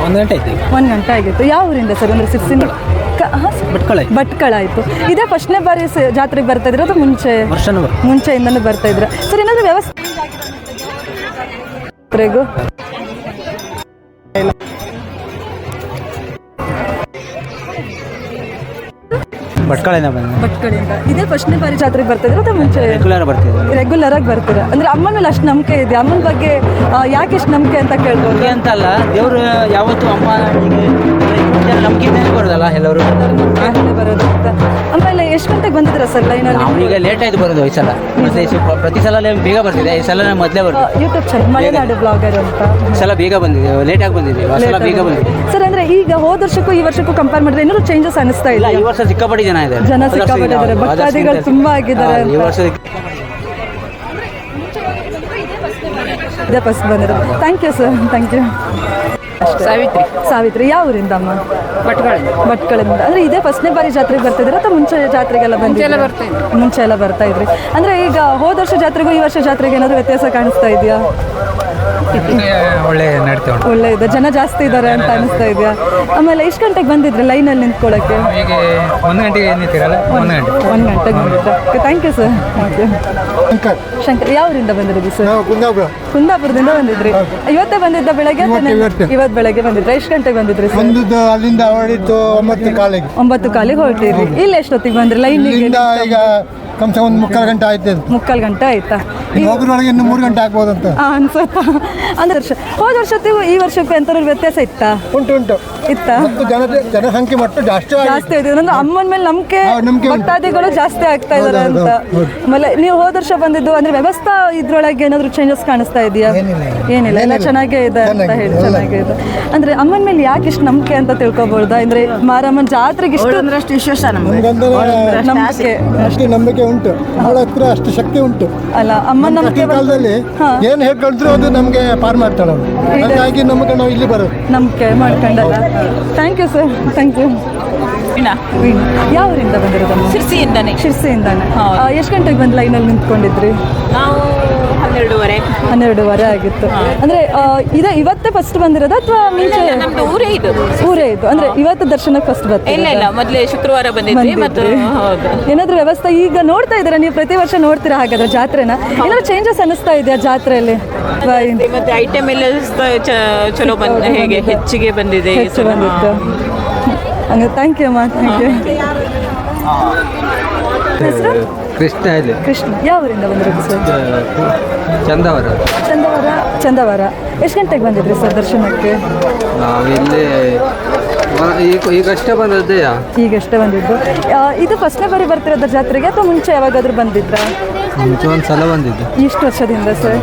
ಒಂದು ಗಂಟೆ ಆಯ್ತು ಒಂದು ಗಂಟೆ ಆಗಿತ್ತು. ಯಾವ ಊರಿಂದ ಸರ್ ಅಂದರೆ ಸಿರ್ಸಿನ. ಭಟ್ಕಳ ಆಯ್ತು. ಆಯಿತು. ಇದೇ ಫಸ್ಟ್ನೇ ಬಾರಿ ಜಾತ್ರೆಗೆ ಬರ್ತಾ ಇದ್ರೆ? ಅದು ಮುಂಚೆ? ಮುಂಚೆಯಿಂದ ಮುಂಚೆಯಿಂದನೂ ಬರ್ತಾ ಇದ್ರೆ? ಸರ್ ಏನಾದರೂ ವ್ಯವಸ್ಥೆ ಭಟ್ಕಳಿಂದ ಭಟ್ಕಳಿಂದ. ಇದೇ ಫಸ್ಟ್ನೇ ಬಾರಿ ಜಾತ್ರೆಗೆ ಬರ್ತಾ ಇದ್ರೆ ಅದು ಮುಂಚೆ? ರೆಗ್ಯುಲರ್ ಬರ್ತಿದ್ದೆ ರೆಗ್ಯುಲರ್ ಆಗಿ ಬರ್ತೀರಾ? ಅಂದ್ರೆ ಅಮ್ಮನ ಮೇಲೆ ಅಷ್ಟು ನಂಬಿಕೆ ಇದೆ. ಅಮ್ಮನ ಬಗ್ಗೆ ಯಾಕೆ ಇಷ್ಟು ನಂಬಿಕೆ ಅಂತ ಕೇಳ್ಬೋದು ಅಂತ ಅಲ್ಲ ದೇವರು ಯಾವತ್ತು ಅಮ್ಮ ಈಗ ನಂಬಿಕೆಯಿಂದನೇ ಬರೋದಲ್ಲ? ಎಲ್ಲರೂ ಬರೋದು ಅಂತ ಆಮೇಲೆ ಎಷ್ಟು ಗಂಟೆಗೆ ಬಂದಿದ್ದೀರಾ ಸರ್ ಲೈನಲ್ಲಿ ನಾವೀಗ ಲೇಟ್ ಆಯ್ತು ಬರೋದು ಈ ಸಲ. ಮತ್ತೆ ಸ್ವಲ್ಪ ಪ್ರತಿ ಸಲ ಬೇಗ ಬರ್ತಿದೆ. ಈ ಸಲ ಮೊದಲೇ ಬರ್ತೀವಿ ಯೂಟ್ಯೂಬ್ ಚಾನಲ್ ಮಲೆನಾಡು ಬ್ಲಾಗರ್ ಅಂತ. ಈ ಸಲ ಬೇಗ ಬಂದಿದೆ. ಲೇಟ್ ಆಗಿ ಬಂದಿದ್ದೀವಿ ಆ ಸಲ ಬೇಗ ಬಂದಿದೆ. ಸರ್ ಅಂದ್ರೆ ಈಗ ಹೋದ ವರ್ಷಕ್ಕೂ ಈ ವರ್ಷಕ್ಕೂ ಕಂಪೇರ್ ಮಾಡಿದ್ರೆ ಏನಾದ್ರು ಚೇಂಜಸ್ ಅನಿಸ್ತಾ ಇಲ್ಲ ಈ ವರ್ಷ ಸಿಕ್ಕಾಪಟ್ಟಿ ಜನ ಇದೆ ಜನ ಸಿಕ್ಕಾಪಟ್ಟಿದ್ದಾರೆ ಭಕ್ತಾದಿಗಳು ತುಂಬಾ ಆಗಿದ್ದಾರೆ ಈ. ವರ್ಷ ಇದೇ ಫಸ್ಟ್ ಬಂದಿರೋದು thank you sir thank you Savitri. Savitri ಯಾವ ಊರಿಂದ ಅಮ್ಮ? ಭಟ್ಕಳಿಂದ. ಭಟ್ಕಳಿಂದ. ಅಂದ್ರೆ ಇದೇ ಫಸ್ಟ್ನೇ ಬಾರಿ ಜಾತ್ರೆಗೆ ಬರ್ತಿದ್ರೆ ಅಥವಾ ಮುಂಚೆ ಜಾತ್ರೆಗೆಲ್ಲ ಬರ್ತಾ ಮುಂಚೆ ಎಲ್ಲ ಬರ್ತಾ ಇದ್ರಿ. ಅಂದ್ರೆ ಈಗ ಹೋದ ವರ್ಷ ಜಾತ್ರೆಗೂ ಈ ವರ್ಷ ಜಾತ್ರೆಗೆ ಏನಾದ್ರು ವ್ಯತ್ಯಾಸ ಕಾಣಿಸ್ತಾ ಇದೆಯಾ? *laughs* ಒಳ್ಳೆ ನಡೀತೇವೆ ಒಳ್ಳೆ ಇದೆ ಜನ ಜಾಸ್ತಿ ಇದ್ದಾರೆ ಅಂತ ಅನಿಸ್ತಾ ಇದೆಯಾ? ಆಮೇಲೆ ಎಷ್ಟು ಗಂಟೆಗೆ ಬಂದಿದ್ರೆ ಲೈನಲ್ಲಿ ನಿಂತ್ಕೊಳ್ಳೋಕ್ಕೆ ಈಗ ಒಂದು ಗಂಟೆಗೆ ನಿಂತಿರಲ್ಲ? ಒಂದು ಗಂಟೆ. ಒಂದು ಗಂಟೆಗೆ ಬಂದಿದ್ದೆ thank you sir thank you Shankar. ಯಾವರಿಂದ ಬಂದಿರೋದು ಸರ್ ಕುಂದಾಪುರ. ಕುಂದಾಪುರದಿಂದ ಬಂದಿದ್ರಿ. ಇವತ್ತೇ ಬಂದಿದ್ದ ಬೆಳಗ್ಗೆ ಇವತ್ತು, ಇವತ್ತು. ಇವತ್ತು ಬೆಳಗ್ಗೆ ಬಂದಿದ್ರೆ? ಎಷ್ಟು ಗಂಟೆಗೆ ಬಂದಿದ್ರಿ ಸರ್ ಬಂದದ್ದು ಅಲ್ಲಿಂದ ಹೊರಡಿತ್ತು ಒಂಬತ್ತು ಕಾಲಿಗೆ. ಒಂಬತ್ತು ಕಾಲಿಗೆ ಹೊರಟಿರಿ ಇಲ್ಲಿ ಎಷ್ಟೊತ್ತಿಗೆ ಬಂದ್ರಿ? ಲೈನಿಗೆ ಇಲ್ಲಿಂದ ಈಗ ಕಮ್ಸ ಒಂದು ಮುಕ್ಕಾಲು ಗಂಟೆ ಆಯ್ತು ಮುಕ್ಕಾಲು ಗಂಟೆ ಆಯ್ತಾ? ಈಗ ಹೋಗೋದ್ರೊಳಗೆ ಇನ್ನು ಮೂರು ಗಂಟೆ ಆಗ್ಬೋದಂತ. ಆ, ಅನ್ಸುತ್ತಾ? ಅಂದ್ರೆ ವರ್ಷ ಹೋದ ವರ್ಷಕ್ಕೂ ಈ ವರ್ಷಕ್ಕೂ ಎಂತ ವ್ಯತ್ಯಾಸ ಇತ್ತಾ? ಉಂಟು ಉಂಟು. ಇತ್ತಾ? ಜನತೆ ಜನ ಜನಸಂಖ್ಯೆ ಮತ್ತು ಜಾಸ್ತಿ ಜಾಸ್ತಿ ಇದೆ ಅಂದ್ರೆ ಅಮ್ಮನ ಮೇಲೆ ನಂಬಿಕೆ ಭಕ್ತಾದಿಗಳು ಜಾಸ್ತಿ ಆಗ್ತಾ ಇದ್ದಾರೆ ಅಂತ. ಆಮೇಲೆ ನೀವು ಹೋದ ವರ್ಷ ಬಂದಿದ್ದು ಅಂದ್ರೆ ವ್ಯವಸ್ಥಾ ಇದ್ರೊಳಗೆ ಏನಾದ್ರು ಚೇಂಜಸ್ ಕಾಣಿಸ್ತಾ ಇದೆಯಾ? ಏನಿಲ್ಲ. ಏನಿಲ್ಲ. ಎಲ್ಲ ಚೆನ್ನಾಗೇ ಇದೆ ಅಂತ ಹೇಳಿ. ಚೆನ್ನಾಗೇ ಇದೆ. ಅಂದ್ರೆ ಅಮ್ಮನ ಮೇಲೆ ಯಾಕೆ ಇಷ್ಟು ನಂಬಿಕೆ ಅಂತ ತಿಳ್ಕೊಬಹುದಾ ಅಂದ್ರೆ ಮಾರಮ್ಮನ ಜಾತ್ರೆಗೆ ಇಷ್ಟು ಅಷ್ಟು ವಿಶ್ವಾಸ ನಮ್ಗಂದ್ರೆ ನಂಬಿಕೆ. ಅಷ್ಟು ನಂಬಿಕೆ ಉಂಟು. ಅಷ್ಟು ಶಕ್ತಿ ಉಂಟು. ಅಲ್ಲ ಅಮ್ಮ ಅಮ್ಮನ ನಂಬಿಕೆ ಕಾಲದಲ್ಲಿ ಏನು ಹೇಳ್ಕೊಂಡ್ರು ಅದು ನಮಗೆ ಪಾರ್ ಮಾಡ್ತಾಳೆ ಅವಳು. ಹಾಗಾಗಿ ನಮಗೆ ನಾವು ಇಲ್ಲಿ ಬರೋದು. ನಂಬಿಕೆ ಮಾಡ್ಕೊಂಡಲ್ಲ. Thank you sir thank you ಯಾವರಿಂದ ಬಂದಿರೋದಮ್ಮ ಶಿರ್ಸಿಯಿಂದಾನೆ. ಶಿರ್ಸಿಯಿಂದಾನೆ. ಎಷ್ಟು ಗಂಟೆಗೆ ಬಂದು ಲೈನಲ್ಲಿ ನಿಂತ್ಕೊಂಡಿದ್ರಿ? ನಾವು ಹನ್ನೆರಡೂವರೆ. ಹನ್ನೆರಡುವರೆ ಆಗಿತ್ತು. ಅಂದ್ರೆ ಆ, ಇದೇ ಇವತ್ತೇ ಫಸ್ಟ್ ಬಂದಿರೋದು ಅಥವಾ ಮುಂಚೆ? ನಮ್ದು ಊರೇ ಇದು. ಊರೇ ಇದು. ಅಂದ್ರೆ ಇವತ್ತು ದರ್ಶನಕ್ಕೆ ಫಸ್ಟ್ ಇಲ್ಲ ಇಲ್ಲ ಮೊದಲೇ ಶುಕ್ರವಾರ ಬಂದಿದ್ವಿ ಮತ್ತು? ಹೌದು. ಏನಾದ್ರೂ ವ್ಯವಸ್ಥೆ ಈಗ ನೋಡ್ತಾ ಇದ್ದೀರಾ? ನೀವು ಪ್ರತಿ ವರ್ಷ ನೋಡ್ತೀರಾ ಹಾಗಾದ್ರೆ ಜಾತ್ರೆನ? ಏನಾದ್ರೂ ಚೇಂಜಸ್ ಅನಿಸ್ತಾ ಇದೆಯಾ ಜಾತ್ರೆಯಲ್ಲಿ? ಅಥವಾ ಮತ್ತೆ ಐಟಮ್ ಎಲ್ಲ ಸ- ಚ- ಚಲೋ ಬಂದಿದೆ ಹೇಗೆ ಹೆಚ್ಚಿಗೆ ಬಂದಿದೆ ಈ ಹೆಚ್ಚು ಸಲ. ಬಂದಿತ್ತು. ಹಂಗ ಥ್ಯಾಂಕ್ ಯು ಅಮ್ಮ ಥ್ಯಾಂಕ್ ಯು ಹೆಸರು? ಕೃಷ್ಣ ಇದೆ ಕೃಷ್ಣ. ಯಾವ ಊರಿಂದ ಬಂದಿರೋದು ಸರ್? ಚಂದವರ. ಚಂದವಾರ ಚಂದವಾರ. ಎಷ್ಟು ಗಂಟೆಗೆ ಬಂದಿದ್ರಿ ಸರ್ ದರ್ಶನಕ್ಕೆ? ನಾವಿಲ್ಲಿ ಈಗ ಈಗಷ್ಟೇ ಬಂದದ್ದೆಯಾ? ಈಗಷ್ಟೇ ಬಂದಿದ್ದು. ಆ, ಇದು ಫಸ್ಟ್ನೇ ಬಾರಿ ಬರ್ತಿರೋದ ಜಾತ್ರೆಗೆ ಅಥವಾ ಮುಂಚೆ ಯಾವಾಗಾದ್ರೂ ಬಂದಿದ್ರಾ? ಮುಂಚೆ ಒಂದು ಸಲ ಬಂದಿದ್ದು. ಇಷ್ಟು ವರ್ಷದಿಂದ ಸರ್?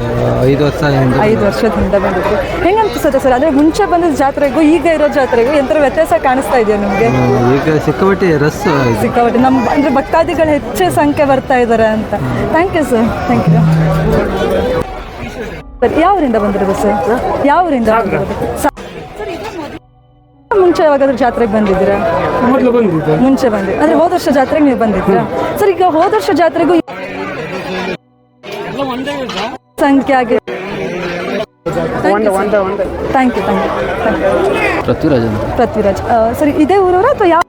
ಐದು ವರ್ಷ ಹಿಂದೆ ಐದು ವರ್ಷದಿಂದ ಬಂದಿದ್ದು. ಹೆಂಗೆ ಅನ್ಸುತ್ತೆ ಸರ್ ಅಂದರೆ ಮುಂಚೆ ಬಂದಿದ್ದ ಜಾತ್ರೆಗೂ ಈಗ ಇರೋ ಜಾತ್ರೆಗೂ ಎಂತರ ವ್ಯತ್ಯಾಸ ಕಾಣಿಸ್ತಾ ಇದೆಯಾ ನಿಮಗೆ? ಈಗ ಸಿಕ್ಕಾಪಟ್ಟೆ ರಸ್ ಸಿಕ್ಕಾಪಟ್ಟೆ. ನಮ್ಮ ಅಂದರೆ ಭಕ್ತಾದಿಗಳು ಹೆಚ್ಚು ಸಂಖ್ಯೆ ಬರ್ತಾ ಇದ್ದಾರೆ ಅಂತ. Thank you sir thank you sir ಯಾವರಿಂದ ಬಂದಿರೋದು ಸರ್? ಯಾವರಿಂದ ಬಂದಿರೋದು? ಸ- ಮುಂಚೆ ಯಾವಾಗಾದ್ರೂ ಜಾತ್ರೆಗೆ ಬಂದಿದ್ದೀರಾ? ಮೊದಲು ಬಂದಿದ್ದೆ. ಮುಂಚೆ ಬಂದಿ ಅಂದ್ರೆ ಹೋದ ವರ್ಷ ಜಾತ್ರೆಗೆ ನೀವು ಬಂದಿದ್ದೀರಾ? ಸರ್ ಈಗ ಹೋದ ವರ್ಷ ಜಾತ್ರೆಗೂ ಸಂಖ್ಯೆ ಆಗಿ thank you thank you thank you Prithviraj Prithviraj. ಆ, ಸರಿ ಇದೇ ಊರವರ ಅಥವಾ ಯಾವ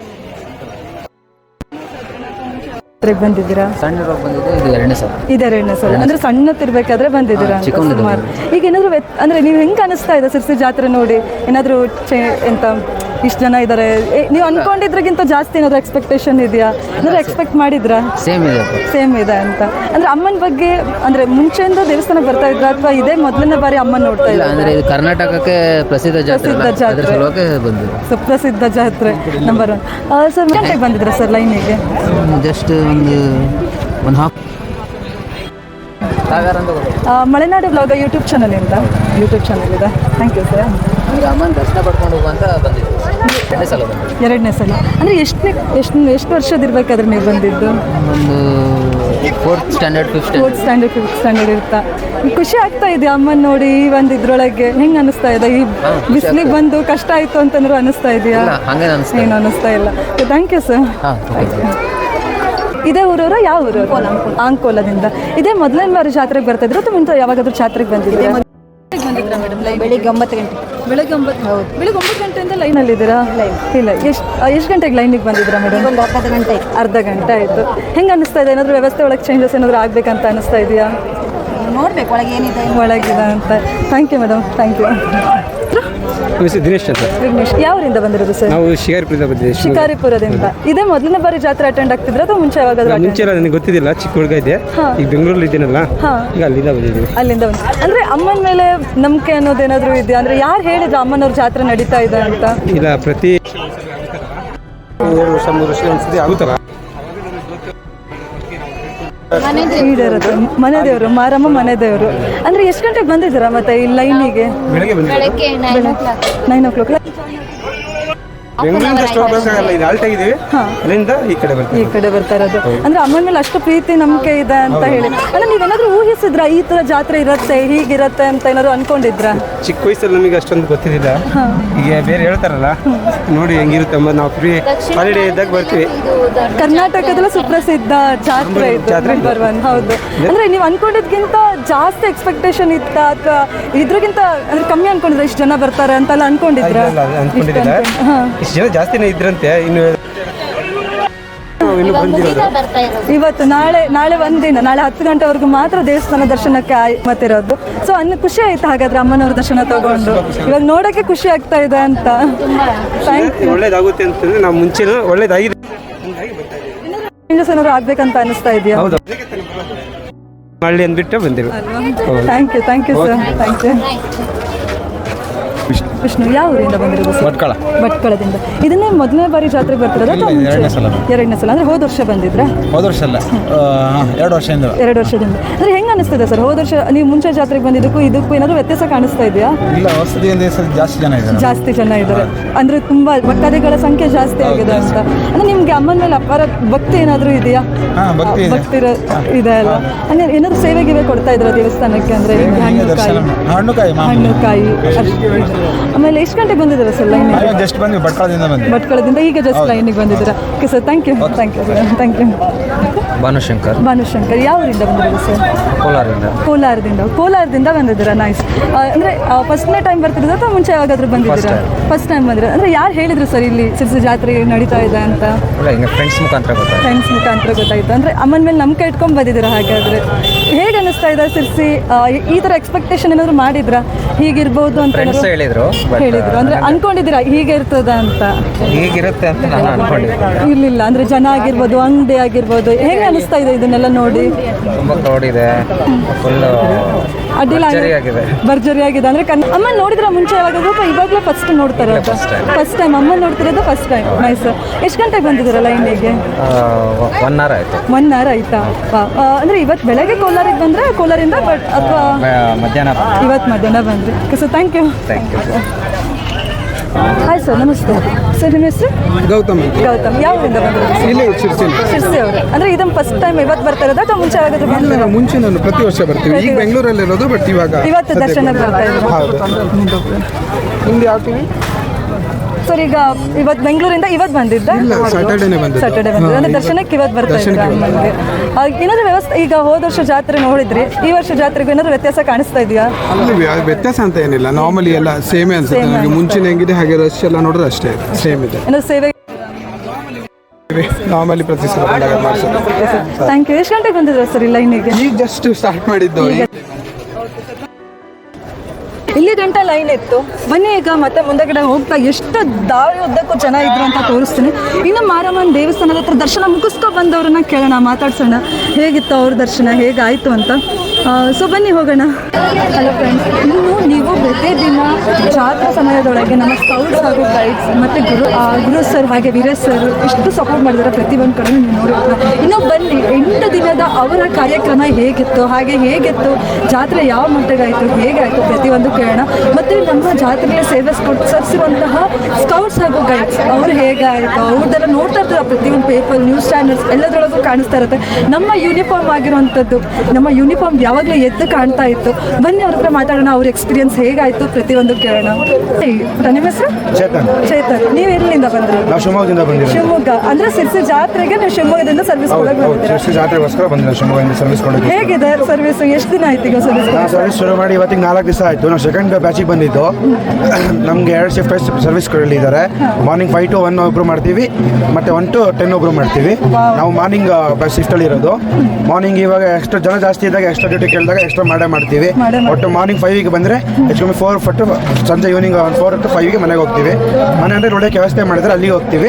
ಬಂದಿದ್ದೀರಾ? ಸಣ್ಣ ರೋಗ ಬಂದಿದೆ ಇದು ಎರಡನೇ ಸಲ. ಇದೆ ಎರಡನೇ ಸಲ. ಅಂದ್ರೆ ಸಣ್ಣತ್ತಿರ್ಬೇಕಾದ್ರೆ ಬಂದಿದ್ದೀರಾ? ಸುಮಾರು. ಈಗ ಏನಾದ್ರು ವ್ಯತ್- ಅಂದ್ರೆ ನೀವು ಹೆಂಗ್ ಅನಿಸ್ತಾ ಇದೆ ಸಿರ್ಸಿ ಜಾತ್ರೆ ನೋಡಿ? ಏನಾದ್ರು ಚೇ ಎಂತ ಇಷ್ಟು ಜನ ಇದ್ದಾರೆ ನೀವು ಅನ್ಕೊಂಡಿದ್ರಿಗಿಂತ ಜಾಸ್ತಿ ಏನಾದ್ರು ಎಕ್ಸ್ಪೆಕ್ಟೇಷನ್ ಇದೆಯಾ? ಅಂದ್ರೆ ಎಕ್ಸ್ಪೆಕ್ಟ್ ಮಾಡಿದ್ರಾ? ಸೇಮ್ ಇದೆ ಸೇಮ್ ಇದೆ ಅಂತ. ಅಂದ್ರೆ ಅಮ್ಮನ ಬಗ್ಗೆ ಅಂದ್ರೆ ಮುಂಚೆಯಿಂದ ದೇವಸ್ಥಾನ ಬರ್ತಾ ಇದ್ರ ಅಥವಾ ಇದೇ ಮೊದಲನೇ ಬಾರಿ ಅಮ್ಮನ ನೋಡ್ತಾ ಇಲ್ಲ ಅಂದ್ರೆ ಇದು ಕರ್ನಾಟಕಕ್ಕೆ ಪ್ರಸಿದ್ಧ ಜಾತ್ರೆ ಪ್ರಸಿದ್ಧ ಜಾತ್ರೆ. ಸುಪ್ರಸಿದ್ಧ ಜಾತ್ರೆ ನಂಬರ್ ಒನ್ ಸರ್ ಗಂಟೆಗೆ ಬಂದಿದ್ರ ಸರ್ ಲೈನಿಗೆ ಜಸ್ಟ್ ಒಂದು ಒಂದು ಹಾಫ್ ಮಲೆನಾಡು ಬ್ಲಾಗ ಯೂಟ್ಯೂಬ್ ಚಾನಲಿಂದ ಯೂಟ್ಯೂಬ್ ಚಾನಲ್ ಇದೆ. ಥ್ಯಾಂಕ್ ಯು ಸರ್ ಅಮ್ಮನ ದರ್ಶನ ಪಡ್ಕೊಂಡು ಹೋಗುವಂತ ಬಂದಿದ್ದೆ. ಎರಡನೇ ಸಲ ಬಂದಿದ್ದೆ. ಎರಡನೇ ಸಲ. ಅಂದರೆ ಎಷ್ಟನೇ ಎಷ್ಟು ಎಷ್ಟು ವರ್ಷದಿರ್ಬೇಕಾದ್ರೆ ನೀವು ಬಂದಿದ್ದು? ಒಂದು fourth standard fifth fourth standard fifth standard ಇರ್ತಾ ಖುಷಿ ಆಗ್ತಾ ಇದೆ ಅಮ್ಮನ ನೋಡಿ ಈ ಒಂದು ಇದ್ರೊಳಗೆ. ಹೆಂಗೆ ಅನಿಸ್ತಾ ಇದೆ? ಈ ಬಿಸಿಲಿಗೆ ಬಂದು ಕಷ್ಟ ಆಯಿತು ಅಂತಂದ್ರು ಅನಿಸ್ತಾ ಇದೆಯಾ? ಇಲ್ಲ ಹಂಗೆ ಅನಿಸ್ತಾ ಏನು ಅನಿಸ್ತಾ ಇಲ್ಲ. ಥ್ಯಾಂಕ್ ಯು ಸರ್ ಹಾಂ ಇದೇ ಊರವರು ಯಾವ ಊರವರು? ಆಂಕೋಲದಿಂದ ಇದೇ ಮೊದಲನೇ ಬಾರಿ ಜಾತ್ರೆಗೆ ಬರ್ತಾ ಇದ್ರು ಅಥವಾ ಮುಂಚೆ ಯಾವಾಗಾದ್ರೂ ಜಾತ್ರೆಗೆ ಬಂದಿದ್ದೀರಾ ಬೆಳಿಗ್ಗೆ ಒಂಬತ್ತು ಗಂಟೆ. ಬೆಳಗ್ಗೆ ಒಂಬತ್ತು ಹೌದು. ಬೆಳಗ್ಗೆ ಒಂಬತ್ತು ಗಂಟೆಯಿಂದ ಲೈನಲ್ಲಿ ಇದ್ದೀರಾ? ಇಲ್ಲ ಎಷ್ಟು ಎಷ್ಟು ಗಂಟೆಗೆ ಲೈನಿಗೆ ಬಂದಿದ್ದೀರಾ ಮೇಡಮ್? ಒಂದು ಅರ್ಧ ಗಂಟೆ. ಅರ್ಧ ಗಂಟೆ ಆಯಿತು. ಹೆಂಗೆ ಅನಿಸ್ತಾ ಇದೆ? ಏನಾದರೂ ವ್ಯವಸ್ಥೆ ಒಳಗೆ ಚೇಂಜಸ್ ಏನಾದರೂ ಆಗಬೇಕಂತ ಅನಿಸ್ತಾ ಇದೆಯಾ? ನೋಡಬೇಕು ಒಳಗೆ ಏನಿದೆ ಒಳಗಿದೆ ಅಂತ. Thank you madam thank you Dinesh ಅಂತ? ವಿಘ್ನೇಶ್ ಯಾವರಿಂದ ಬಂದಿರೋದು ಸರ್? ನಾವು ಶಿಕಾರಿಪುರದ ಬಂದಿದ್ದೆ ಶಿಕಾರಿಪುರದಿಂದ. ಇದೇ ಮೊದಲನೇ ಬಾರಿ ಜಾತ್ರೆ ಅಟೆಂಡ್ ಆಗ್ತಿದ್ರೆ ಅಥವಾ ಮುಂಚೆ ಯಾವಾಗಾದ್ರೂ attend- ಮುಂಚೆ ಎಲ್ಲ ನನಗೆ ಗೊತ್ತಿದ್ದಿಲ್ಲ ಚಿಕ್ಕ ಹುಡುಗ ಇದ್ದೆ. ಈಗ ಬೆಂಗಳೂರಲ್ಲಿ ಇದ್ದೀನಲ್ಲ ಹಾ. ಈಗ ಅಲ್ಲಿಂದ ಬಂದಿದ್ದೀವಿ. ಅಲ್ಲಿಂದ ಬಂದು ಅಂದ್ರೆ ಅಮ್ಮನ ಮೇಲೆ ನಂಬಿಕೆ ಅನ್ನೋದೇನಾದ್ರೂ ಇದೆಯಾ? ಅಂದ್ರೆ ಯಾರು ಹೇಳಿದ್ರು ಅಮ್ಮನವ್ರ ಜಾತ್ರೆ ನಡೀತಾ ಇದೆ ಅಂತ? ಇಲ್ಲ ಪ್ರತಿ ಎರಡು ವರ್ಷ ಮೂರು ವರ್ಷ ಒಂದ್ಸತಿ ಆಗುತ್ತಲ್ಲ? ಈಡೇರುತ್ತೆ ಮನೆ ದೇವರು ಮಾರಮ್ಮ ಮನೆ ದೇವರು. ಅಂದ್ರೆ ಎಷ್ಟು ಗಂಟೆಗೆ ಬಂದಿದ್ದೀರಾ ಮತ್ತೆ ಈ ಲೈನಿಗೆ ನೈನ್ ಓ ಕ್ಲಾಕ್ ಬೆಂಗಳೂರಿಂದ ಅಷ್ಟು ಹೋಗ್ಬೇಕಾಗಲ್ಲ ಇದು ಆಲ್ಟ್ ಆಗಿದ್ದೀವಿ ಅಲ್ಲಿಂದ ಈ ಕಡೆ ಬರ್ತೀವಿ ಈ ಕಡೆ ಬರ್ತಾ ಇರೋದು ಅಂದ್ರೆ ಅಮ್ಮನ ಮೇಲೆ ಅಷ್ಟು ಪ್ರೀತಿ ನಂಬಿಕೆ ಇದೆ ಅಂತ ಹೇಳಿ. ನೀವು ನೀವೇನಾದ್ರೂ ಊಹಿಸಿದ್ರ ಈ ತರ ಜಾತ್ರೆ ಇರುತ್ತೆ ಹೀಗಿರತ್ತೆ ಅಂತ ಏನಾದ್ರು ಅನ್ಕೊಂಡಿದ್ರ? ಚಿಕ್ಕ ವಯಸ್ಸಲ್ಲಿ ನಮಗೆ ಅಷ್ಟೊಂದು ಗೊತ್ತಿದ್ದಿಲ್ಲ. ಈಗ ಬೇರೆ ಹೇಳ್ತಾರಲ್ಲ ನೋಡಿ ಹೆಂಗಿರುತ್ತೆ ನಾವು ಫ್ರೀ ಹಾಲಿಡೇ ಇದ್ದಾಗ ಬರ್ತೀವಿ. ಕರ್ನಾಟಕದಲ್ಲ ಸುಪ್ರಸಿದ್ಧ ಜಾತ್ರೆ ಇದು ಜಾತ್ರೆ. ಹೌದು. ಅಂದ್ರೆ ನೀವು ಅನ್ಕೊಂಡಿದ್ಕಿಂತ ಜಾಸ್ತಿ ಎಕ್ಸ್ಪೆಕ್ಟೇಷನ್ ಇತ್ತ ಅಥವಾ ಇದ್ರಿಗಿಂತ ಅಂದ್ರೆ ಕಮ್ಮಿ ಅನ್ಕೊಂಡಿದ್ರೆ ಇಷ್ಟು ಜನ ಬರ್ತಾರೆ ಅಂತೆಲ್ಲ ಅನ್ಕೊಂಡಿದ್ರ? ಅನ್ಕೊಂಡಿದ್ದಿಲ್ಲ. ಇಷ್ಟು ಜನ ಜಾಸ್ತಿನೇ ಇದ್ರಂತೆ ಇನ್ನು ಇನ್ನು ಬಂದಿರೋದು. ಇವತ್ತು ನಾಳೆ ನಾಳೆ ಒಂದಿನ ನಾಳೆ ಹತ್ತು ಗಂಟೆವರೆಗೂ ಮಾತ್ರ ದೇವಸ್ಥಾನ ದರ್ಶನಕ್ಕೆ ಮತ್ತಿರೋದು. ಸೊ ಅನ್ನ ಖುಷಿ ಆಯ್ತು ಹಾಗಾದ್ರೆ ಅಮ್ಮನವ್ರ ದರ್ಶನ ತಗೊಂಡು? ಇವಾಗ ನೋಡಕ್ಕೆ ಖುಷಿ ಆಗ್ತಾ ಇದೆ ಅಂತ. ಥ್ಯಾಂಕ್ ಯು ಒಳ್ಳೇದಾಗುತ್ತೆ ಅಂತಂದ್ರೆ ನಾವು ಮುಂಚೆ ಒಳ್ಳೇದಾಗಿದೆ. ಏನಾದ್ರು ಆಗ್ಬೇಕಂತ ಅನಿಸ್ತಾ ಇದೆಯಾ? ಹೌದು. ಹಳ್ಳಿ ಅಂದ್ಬಿಟ್ಟು ಬಂದಿರು thank you thank you sir thank you Vishnu ಯಾವ ಊರಿಂದ ಬಂದಿರೋದು ಸರ್? ಭಟ್ಕಳ. ಭಟ್ಕಳದಿಂದ. ಇದನ್ನೇ ಮೊದಲನೇ ಬಾರಿ ಜಾತ್ರೆಗೆ ಬರ್ತಿರೋದು ಅಥವಾ ಇಲ್ಲ, ಎರಡನೇ ಸಲ. ಎರಡನೇ ಸಲ. ಅಂದ್ರೆ ಹೋದ ವರ್ಷ ಬಂದಿದ್ರಾ? ಹೋದ ವರ್ಷ ಅಲ್ಲ. ಎರಡು ವರ್ಷದಿಂದ. ಎರಡು ವರ್ಷದಿಂದ. ಅಂದ್ರೆ ಹೆಂಗ್ ಅನಿಸ್ತದೆ ಸರ್? ಹೋದ ವರ್ಷ ನೀವು ಮುಂಚೆ ಜಾತ್ರೆಗೆ ಬಂದಿದ್ದಕ್ಕೂ ಇದಕ್ಕೂ ಏನಾದ್ರು ವ್ಯತ್ಯಾಸ ಕಾಣಿಸ್ತಾ ಇದೆಯಾ? ಇಲ್ಲ ವಸತಿಯಿಂದ ಈ ಸಲ ಜಾಸ್ತಿ ಜನ ಇದ್ದಾರೆ. ಜಾಸ್ತಿ ಜನ ಇದ್ದಾರೆ. ಅಂದ್ರೆ ತುಂಬಾ ಭಕ್ತಾದಿಗಳ ಸಂಖ್ಯೆ ಜಾಸ್ತಿ ಆಗಿದೆ ಅಂತ. ಅಂದ್ರೆ ನಿಮ್ಗೆ ಅಮ್ಮನ ಮೇಲೆ ಅಪಾರ ಭಕ್ತಿ ಏನಾದ್ರೂ ಇದೆಯಾ? ಹಾ, ಭಕ್ತಿ ಇದೆ. ಭಕ್ತಿ ಇರೋ- ಇದೆ ಅಲ್ಲ ಅಂದ್ರೆ ಏನಾದ್ರು ಸೇವೆ ಗೀವೆ ಕೊಡ್ತಾ ಇದ್ರ ದೇವಸ್ಥಾನಕ್ಕೆ ಅಂದ್ರೆ ಹಣ್ಣುಕಾಯಿ? ಹಣ್ಣು ದರ್ಶನ ಕಾಯಿ ಹಣ್ಣು ಕಾಯಿ ಮಾಮೂಲಿ. ಹಣ್ಣು ಕಾಯಿ ಅರ್ಶಿನ. ಆಮೇಲೆ ಎಷ್ಟು ಗಂಟೆಗೆ ಬಂದಿದ್ದೀರಾ ಸರ್ ಲೈನ್ ಜಸ್ಟ್ ಬಂದ್ವಿ ಭಟ್ಕಳದಿಂದ ಬಂದ್ವಿ. ಭಟ್ಕಳದಿಂದ ಈಗ ಜಸ್ಟ್ ಲೈನಿಗೆ ಬಂದಿದ್ದೀರಾ? Okay sir thank you thank you thank you Bhanushankar. Bhanushankar ಯಾವ ಊರಿಂದ ಬಂದಿದ್ದೀರಾ ಸರ್? ಕೋಲಾರದಿಂದ. ಕೋಲಾರದಿಂದ ಕೋಲಾರದಿಂದ ಬಂದಿದ್ದೀರಾ? ನೈಸ್ ಅಂದರೆ ಫಸ್ಟ್ನೇ ಟೈಮ್ ಬರ್ತಿರೋದು ಅಥವಾ ಮುಂಚೆ ಯಾವಾಗಾದ್ರೂ ಬಂದಿದ್ದೀರಾ? ಫಸ್ಟ್ ಟೈಮ್ ಬಂದಿರ ಅಂದರೆ ಯಾರು ಹೇಳಿದ್ರು ಸರ್ ಇಲ್ಲಿ ಸಿರ್ಸಿ ಜಾತ್ರೆ ನಡೀತಾ ಇದೆ ಅಂತ? ಫ್ರೆಂಡ್ಸ್ ಮುಖಾಂತರ ಗೊತ್ತಾಯ್ತು. ಫ್ರೆಂಡ್ಸ್ ಮುಖಾಂತರ ಗೊತ್ತಾಯ್ತು. ಅಂದರೆ ಅಮ್ಮನ ಮೇಲೆ ನಂಬಿಕೆ ಇಟ್ಕೊಂಡು ಬಂದಿದ್ದೀರಾ ಹಾಗಾದರೆ? ಹೇಗೆ ಅನ್ನಿಸ್ತಾ ಇದೆ ಸಿರ್ಸಿ? ಈ- ಥರ ಎಕ್ಸ್ಪೆಕ್ಟೇಷನ್ ಏನಾದರೂ ಮಾಡಿದ್ರಾ? ಹೀಗಿರ್ಬೋದು ಅಂತ ಫ್ರೆಂಡ್ಸ್ ಹೇಳಿದ್ರು. ಹೇಳಿದ್ರು. ಅಂದ್ರೆ ಅನ್ಕೊಂಡಿದ್ದೀರಾ ಹೀಗೆ ಇರ್ತದ ಅಂತ? ಹೀಗಿರುತ್ತೆ ಅಂತ ನಾನು ಅನ್ಕೊಂಡಿದ್ದೆ ಇರ್ಲಿಲ್ಲ ಅಂದ್ರೆ ಜನ ಆಗಿರ್ಬೋದು ಅಂಗಡಿ ಆಗಿರ್ಬೋದು ಹೇಗೆ ಅನಿಸ್ತಾ ಇದೆ ಇದನ್ನೆಲ್ಲ ನೋಡಿ? ತುಂಬ ಕ್ರೌಡ್ ಇದೆ ಫುಲ್ ಅಡ್ಡಿಲ್ಲ ಆಗಿದೆ ಭರ್ಜರಿ ಆಗಿದೆ ಅಂದ್ರೆ ಅಮ್ಮ ನೋಡಿದ್ರ ಮುಂಚೆ ಯಾವಾಗ? ಇವಾಗ್ಲೂ ಇವಾಗಲೇ ಫಸ್ಟ್ ನೋಡ್ತಾರೆ ಫಸ್ಟ್ ಟೈಮ್ ಅಮ್ಮ ನೋಡ್ತಿರೋದು ಫಸ್ಟ್ ಟೈಮ್ ನೈಸ್ ಎಷ್ಟು ಗಂಟೆಗೆ ಬಂದಿದ್ದೀರಲ್ಲ ಇಂಡಿಯಾಗೆ ಒನ್ ಅವರ್ ಆಯ್ತು. ಒನ್ ಅವರ್ ಆಯ್ತಾ? ಅಂದ್ರೆ ಇವತ್ತು ಬೆಳಗ್ಗೆ ಕೋಲಾರಿಗೆ ಬಂದ್ರೆ? ಕೋಲಾರಿಂದ ಬಟ್ ಅಥವಾ ಮಧ್ಯಾಹ್ನ ಇವತ್ತು ಮಧ್ಯಾಹ್ನ ಬಂದ್ರಿ so thank you thank you hi sir ನಮಸ್ತೆ. ಸರ್ ನಿಮ್ಮ ಹೆಸರು? ಗೌತಮ್ ಗೌತಮ್. ಯಾವಿಂದ ಬಂದಿರೋದು ಇಲ್ಲಿ ಶಿರ್ಸಿ ಅವರು. ಅಂದ್ರೆ ಇದನ್ನ ಫಸ್ಟ್ ಟೈಮ್ ಇವತ್ತು ಬರ್ತಾ ಇರೋದು ಅಥವಾ ಮುಂಚೆ ಯಾವಾಗಾದ್ರೂ ಬಂದಿದ್ದೀರಾ? ಮುಂಚೆ ನಾನು ಪ್ರತಿ ವರ್ಷ ಬರ್ತೀವಿ. ಈಗ ಬೆಂಗಳೂರಲ್ಲಿ ಇರೋದು ಬಟ್ ಇವಾಗ ಇವತ್ತು ದರ್ಶನಕ್ಕೆ ಬರ್ತಾ ಇದ್ರು ನಿಮ್ದು? ಯಾವ ಟಿವಿ ಸರ್ ಈಗ ಇವತ್ತು ಬೆಂಗಳೂರಿಂದ ಇವತ್ತು ಬಂದಿದ್ದ. ಸ್ಯಾಟರ್ಡೆ ಬಂದಿದ್ದು. ಅಂದ್ರೆ ದರ್ಶನಕ್ಕೆ ಇವತ್ತು ಬರ್ತಾ ಇದ್ದೀರಾ ದರ್ಶನಕ್ಕೆ ಏನಾದ್ರು ವ್ಯವಸ್ಥೆ ಈಗ ಹೋದ ವರ್ಷ ಜಾತ್ರೆ ನೋಡಿದ್ರಿ ಈ ವರ್ಷ ಜಾತ್ರೆಗೂ ಏನಾದ್ರು ವ್ಯತ್ಯಾಸ ಕಾಣಿಸ್ತಾ ಇದೆಯಾ? ವ್ಯತ್ಯಾಸ ಅಂತ ಏನಿಲ್ಲ. ನಾರ್ಮಲಿ ಎಲ್ಲ ಸೇಮೇ ಅನ್ಸುತ್ತೆ. ನನಗೆ ಮುಂಚಿನ ಹೆಂಗಿದೆ ಹಾಗೆ ರಶ್ ಎಲ್ಲ ನೋಡಿದ್ರೆ ಅಷ್ಟೇ ಸೇಮ್ ಇದೆ. ಏನಾದ್ರು ಸೇವೆ ನಾರ್ಮಲಿ ಪ್ರತಿ ಸಲ ಥ್ಯಾಂಕ್ ಯು ಎಷ್ಟು ಗಂಟೆಗೆ ಬಂದಿದ್ರು ಸರ್ ಇಲ್ಲ ಇನ್ನೀಗ? ಈಗ ಜಸ್ಟ್ ಸ್ಟಾರ್ಟ್ ಮಾಡಿದ್ದು. ಇಲ್ಲಿ ಗಂಟ ಲೈನ್ ಇತ್ತು. ಬನ್ನಿ ಈಗ ಮತ್ತೆ ಮುಂದೆಗಡೆ ಹೋಗ್ತಾ ಎಷ್ಟು ದಾರಿ ಉದ್ದಕ್ಕೂ ಜನ ಇದ್ರು ಅಂತ ತೋರಿಸ್ತೀನಿ. ಇನ್ನು ಮಾರಮ್ಮನ ದೇವಸ್ಥಾನದ ಹತ್ರ ದರ್ಶನ ಮುಗಿಸ್ಕೊ ಬಂದವ್ರನ್ನ ಕೇಳೋಣ, ಮಾತಾಡ್ಸೋಣ. ಹೇಗಿತ್ತು ಅವ್ರ ದರ್ಶನ? ಹೇಗಾಯ್ತು ಅಂತ? ಸೊ ಬನ್ನಿ ಹೋಗೋಣ. ಹಲೋ ಫ್ರೆಂಡ್ಸ್ ಇನ್ನು ನೀವು ಪ್ರತಿ ದಿನ ಜಾತ್ರಾ ಸಮಯದೊಳಗೆ ನಮ್ಮ ಸ್ಕೌಟ್ಸ್ ಹಾಗೂ ಗೈಡ್ಸ್ ಮತ್ತು ಗುರು ಗುರು ಸರ್ ಹಾಗೆ ವೀರೇಶ್ ಸರ್ ಎಷ್ಟು ಸಪೋರ್ಟ್ ಮಾಡಿದ್ದಾರೆ ಪ್ರತಿಯೊಂದು ಕಡೆ ನೀವು ನೋಡಿದ್ರೆ ಇನ್ನು ಬನ್ನಿ, ಎಂಟು ದಿನದ ಅವರ ಕಾರ್ಯಕ್ರಮ ಹೇಗಿತ್ತು, ಹಾಗೆ ಹೇಗಿತ್ತು, ಜಾತ್ರೆ ಯಾವ ಮಟ್ಟಗಾಯಿತು, ಹೇಗಾಯಿತು ಪ್ರತಿಯೊಂದು ಕೇಳೋಣ. ಮತ್ತು ನಮ್ಮ ಜಾತ್ರೆಗೆ ಸೇವೆ ಸಲ್ಲಿಸಿರುವಂತಹ ಸ್ಕೌಟ್ಸ್ ಹಾಗೂ ಗೈಡ್ಸ್ ಅವರು ಹೇಗಾಯಿತು ಅವ್ರದ್ದೆಲ್ಲ ನೋಡ್ತಾ ಇರ್ತಾರೆ ಪ್ರತಿಯೊಂದು ಪೇಪರ್ ನ್ಯೂಸ್ ಚಾನೆಲ್ಸ್ ಎಲ್ಲದರೊಳಗೂ ಕಾಣಿಸ್ತಾ ಇರುತ್ತೆ. ನಮ್ಮ ಯೂನಿಫಾರ್ಮ್ ಆಗಿರುವಂಥದ್ದು ನಮ್ಮ ಯೂನಿಫಾರ್ಮ್ ಯಾವಾಗಲೂ ಎದ್ದು ಕಾಣ್ತಾ ಇತ್ತು. ಬನ್ನಿ ಅವ್ರ ಹತ್ರ ಮಾತಾಡೋಣ ಅವ್ರ ಎಕ್ಸ್ಪೀರಿಯನ್ಸ್ ಹೇಗಾಯಿತು ಪ್ರತಿಯೊಂದು ಕೇಳೋಣ. ನಿಮ್ಮ ಹೆಸರು? ಚೇತನ್. ಚೇತನ್. ನೀವು ಎಲ್ಲಿಂದ ಬಂದ್ರಿ? ನಾವು ಶಿವಮೊಗ್ಗದಿಂದ ಬಂದಿರೋದು. ಶಿವಮೊಗ್ಗ. ಅಂದ್ರೆ ಸಿರ್ಸಿ ಜಾತ್ರೆಗೆ ನೀವು ಶಿವಮೊಗ್ಗದಿಂದ ಸರ್ವಿಸ್ ಬಂದಿದ್ದೀರಾ ಶಿರ್ಸಿ ಜಾತ್ರೆಗೋಸ್ಕರ ಬಂದಿರೋದು ಶಿವಮೊಗ್ಗದಿಂದ ಸರ್ವಿಸ್ ಕೊಡೋಕೆ ಹೇಗಿದೆ ಸರ್ವಿಸ್ ಎಷ್ಟು ದಿನ ಆಯ್ತು ಈಗ ಸರ್ವಿಸ್ ನಾವು ಸರ್ವಿಸ್ ಶುರು ಮಾಡಿ ಇವತ್ತಿಗೆ ನಾಲ್ಕು ದಿವಸ ಆಯಿತು. ನಾವು ಸೆಕೆಂಡ್ ಬ್ಯಾಚಿಗೆ ಬಂದಿದ್ದು. ನಮಗೆ ಎರಡು ಶಿಫ್ಟ್ ಸರ್ವಿಸ್ ಕೊಡಲಿದ್ದಾರೆ. ಮಾರ್ನಿಂಗ್ ಫೈವ್ ಟು ಒನ್ ಒಬ್ರು ಮಾಡ್ತೀವಿ. ಮತ್ತೆ ಒನ್ ಟು ಟೆನ್ ಒಬ್ರು ಮಾಡ್ತೀವಿ. ನಾವು ಮಾರ್ನಿಂಗ್ ಶಿಫ್ಟಲ್ಲಿ ಇರೋದು ಮಾರ್ನಿಂಗ್ ಇವಾಗ ಎಷ್ಟು ಜನ ಜಾಸ್ತಿ ಇದ್ದಾಗ ಎಕ್ಸ್ಟ್ರಾ ಡ್ಯೂಟಿ ಕೇಳಿದಾಗ ಎಕ್ಸ್ಟ್ರಾ ಮಾಡೇ ಮಾಡ್ತೀವಿ. ಮಾಡೇ ಒಟ್ಟು ಮಾರ್ನಿಂಗ್ ಫೈವಿಗೆ ಬಂದರೆ ಹೆಚ್ಚು ಕಮ್ಮಿ ಫೋರ್ ಫಟ್ಟು ಸಂಜೆ ಈವ್ನಿಂಗ್ ಫೋರ್ ಟು ಫೈವ್ಗೆ ಮನೆಗೆ ಹೋಗ್ತೀವಿ. ಮನೆ ಅಂದರೆ ಒಳ್ಳೆ ವ್ಯವಸ್ಥೆ ಮಾಡಿದ್ರೆ ಅಲ್ಲಿಗೆ ಹೋಗ್ತೀವಿ.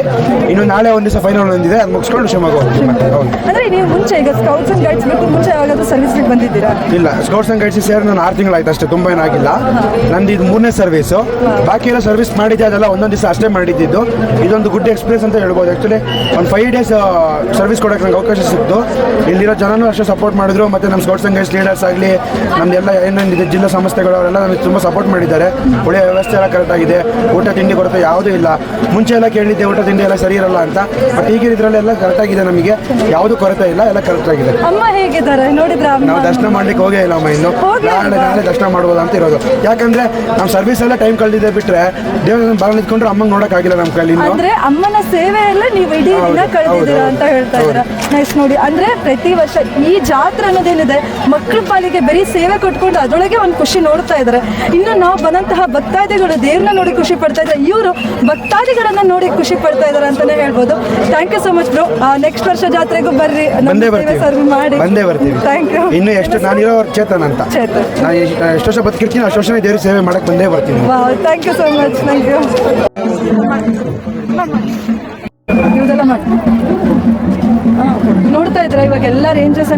ಇನ್ನು ನಾಳೆ ಒಂದು ದಿವಸ ಫೈನಲ್ ಒಂದಿದೆ ಅದು ಮುಗಿಸ್ಕೊಂಡು ಶಿವಮೊಗ್ಗ ಹೋಗ್ತೀವಿ. ಮತ್ತೆ ಹೌದು. ಅಂದ್ರೆ ನೀವು ಮುಂಚೆ ಈಗ ಸ್ಕೌಟ್ಸ್ ಅಂಡ್ ಗೈಡ್ಸ್ ಬಿಟ್ಟು ಮುಂಚೆ ಯಾವಾಗಾದ್ರೂ ಸರ್ವಿಸ್ಗೆ ಬಂದಿದ್ದೀರಾ? ಇಲ್ಲ ಸ್ಕೌಟ್ಸ್ ಅಂಡ್ ಗೈಡ್ಸ್ ಸೇರಿ ನಾನು ಆರು ತಿಂಗಳಾಯ್ತು ಅಷ್ಟೇ ತುಂಬ ಏನಾಗಿಲ್ಲ ನಂದು ಇದು ಮೂರನೇ ಸರ್ವಿಸು ಬಾಕಿ ಎಲ್ಲ ಸರ್ವಿಸ್ ಮಾಡಿದ್ದೆ ಅದೆಲ್ಲ ಒಂದೊಂದು ದಿವಸ ಅಷ್ಟೇ ಮಾಡಿದ್ದು ಇದೊಂದು ಗುಡ್ ಎಕ್ಸ್ಪೀರಿಯನ್ಸ್ ಅಂತ ಹೇಳ್ಬೋದು. ಆ್ಯಕ್ಚುಲಿ ಒಂದು ಫೈವ್ ಡೇಸ್ ಸರ್ವಿಸ್ ಕೊಡೋಕೆ ನಂಗೆ ಅವಕಾಶ ಸಿಕ್ತು. ಇಲ್ಲಿರೋ ಜನನೂ ಅಷ್ಟೇ ಸಪೋರ್ಟ್ ಮಾಡಿದ್ರು ಮತ್ತು ನಮ್ಮ ಸ್ಕೌಟ್ಸ್ ಅಂಡ್ ಗೈಡ್ಸ್ ಲೀಡರ್ಸ್ ಆಗಲಿ ನಮ್ಮದೆಲ್ಲ ಏನೇನಿದೆ ಜಿಲ್ಲಾ ಸಂಸ್ಥೆಗಳು ಅವರೆಲ್ಲ ನಮಗೆ ತುಂಬ ಸಪೋರ್ಟ್ ಮಾಡಿದ್ದಾರೆ. ಒಳ್ಳೆಯ ವ್ಯವಸ್ಥೆ ಎಲ್ಲ ಕರೆಕ್ಟಾಗಿದೆ ಊಟ ತಿಂಡಿ ಕೊರತೆ ಯಾವುದೂ ಇಲ್ಲ. ಮುಂಚೆ ಎಲ್ಲ ಕೇಳಿದ್ದೆ ಊಟ ತಿಂಡಿ ಎಲ್ಲ ಸರಿ ಇರಲ್ಲ ಅಂತ. ಬಟ್ ಈಗ ಇದರಲ್ಲೆಲ್ಲ ಕರೆಕ್ಟಾಗಿದೆ ನಮಗೆ. ಯಾವುದು ಕೊರತೆ ಇಲ್ಲ ಎಲ್ಲ ಕರೆಕ್ಟಾಗಿದೆ ಅಮ್ಮ ಹೇಗಿದ್ದಾರೆ? ನೋಡಿದ್ರ ಅಮ್ಮ? ನಾವು ದರ್ಶನ ಮಾಡ್ಲಿಕ್ಕೆ ಹೋಗೇ ಇಲ್ಲ ಅಮ್ಮ ಇನ್ನು. ನಾಳೆ ನಾಳೆ ದರ್ಶನ ಮಾಡ್ಬೋದು ಅಂತ ಇರೋದು. ಯಾಕಂದ್ರೆ ನಮ್ಮ ಸರ್ವಿಸ್ ಎಲ್ಲ ಟೈಮ್ ಕಳೆದಿದೆ ಬಿಟ್ರೆ ದೇವರ ಬಾಗಿಲು ನಿಂತ್ಕೊಂಡ್ರೆ ಅಮ್ಮಂಗೆ ನೋಡೋಕ್ಕಾಗಿಲ್ಲ ನಮ್ಮ ಕೈಲಿ ಅಂದ್ರೆ ಅಮ್ಮನ ಎಲ್ಲ ನೀವು ಇಡೀ ದಿನ ಕಳೆದಿದ್ದೀರಾ ಅಂತ ಹೇಳ್ತಾ. ಇದ್ದೀರಾ? ನೈಸ್ ನೋಡಿ. ಅಂದ್ರೆ ಪ್ರತಿ ವರ್ಷ ಈ ಜಾತ್ರೆ ಅನ್ನೋದೇನಿದೆ ಮಕ್ಕಳ ಪಾಲಿಗೆ ಬರೀ ಸೇವೆ ಕೊಟ್ಕೊಂಡು ಅದರೊಳಗೆ ಒಂದು ಖುಷಿ ನೋಡ್ತಾ ಇದ್ದಾರೆ ಇನ್ನು ನಾವು ಬಂದಂತಹ ಭಕ್ತಾದಿಗಳು ದೇವ್ರನ್ನ ನೋಡಿ ಖುಷಿ ಪಡ್ತಾ ಇದ್ದಾರೆ ಇವರು ಭಕ್ತಾದಿಗಳನ್ನ ನೋಡಿ ಖುಷಿ ಪಡ್ತಾ ಇದ್ದಾರೆ ಅಂತಾನೆ ಹೇಳ್ಬೋದು. Thank you so much bro next ವರ್ಷ ಜಾತ್ರೆಗೂ ಬರ್ರಿ. ಬಂದೇ ಬರ್ತೀವಿ. ಮಾಡಿ. ಬಂದೇ ಬರ್ತೀವಿ. ಥ್ಯಾಂಕ್ ಯು ಇನ್ನು ಎಷ್ಟು ನಾನಿರೋ ಚೇತನ್ ಅಂತ. ಚೇತನ್. ನಾನು ಎಷ್ಟು ವರ್ಷ ಬದುಕಿರ್ತೀನಿ ಅಷ್ಟು ವರ್ಷ ದೇವ್ರ ಸೇವೆ ಮಾಡಕ್ಕೆ ಬಂದೇ ಬರ್ತೀನಿ. Thank you so much thank you ಇವ್ದೆಲ್ಲ ನೋಡ್ತಾ ಇದ್ರ ಇವಾಗ ಎಲ್ಲ ರೇಂಜಸ್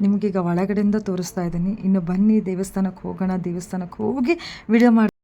ನಿಮಗೀಗ ಒಳಗಡೆಯಿಂದ ತೋರಿಸ್ತಾ ಇದ್ದೀನಿ. ಇನ್ನು ಬನ್ನಿ ದೇವಸ್ಥಾನಕ್ಕೆ ಹೋಗೋಣ. ದೇವಸ್ಥಾನಕ್ಕೆ ಹೋಗಿ ವಿಡಿಯೋ ಮಾಡಿ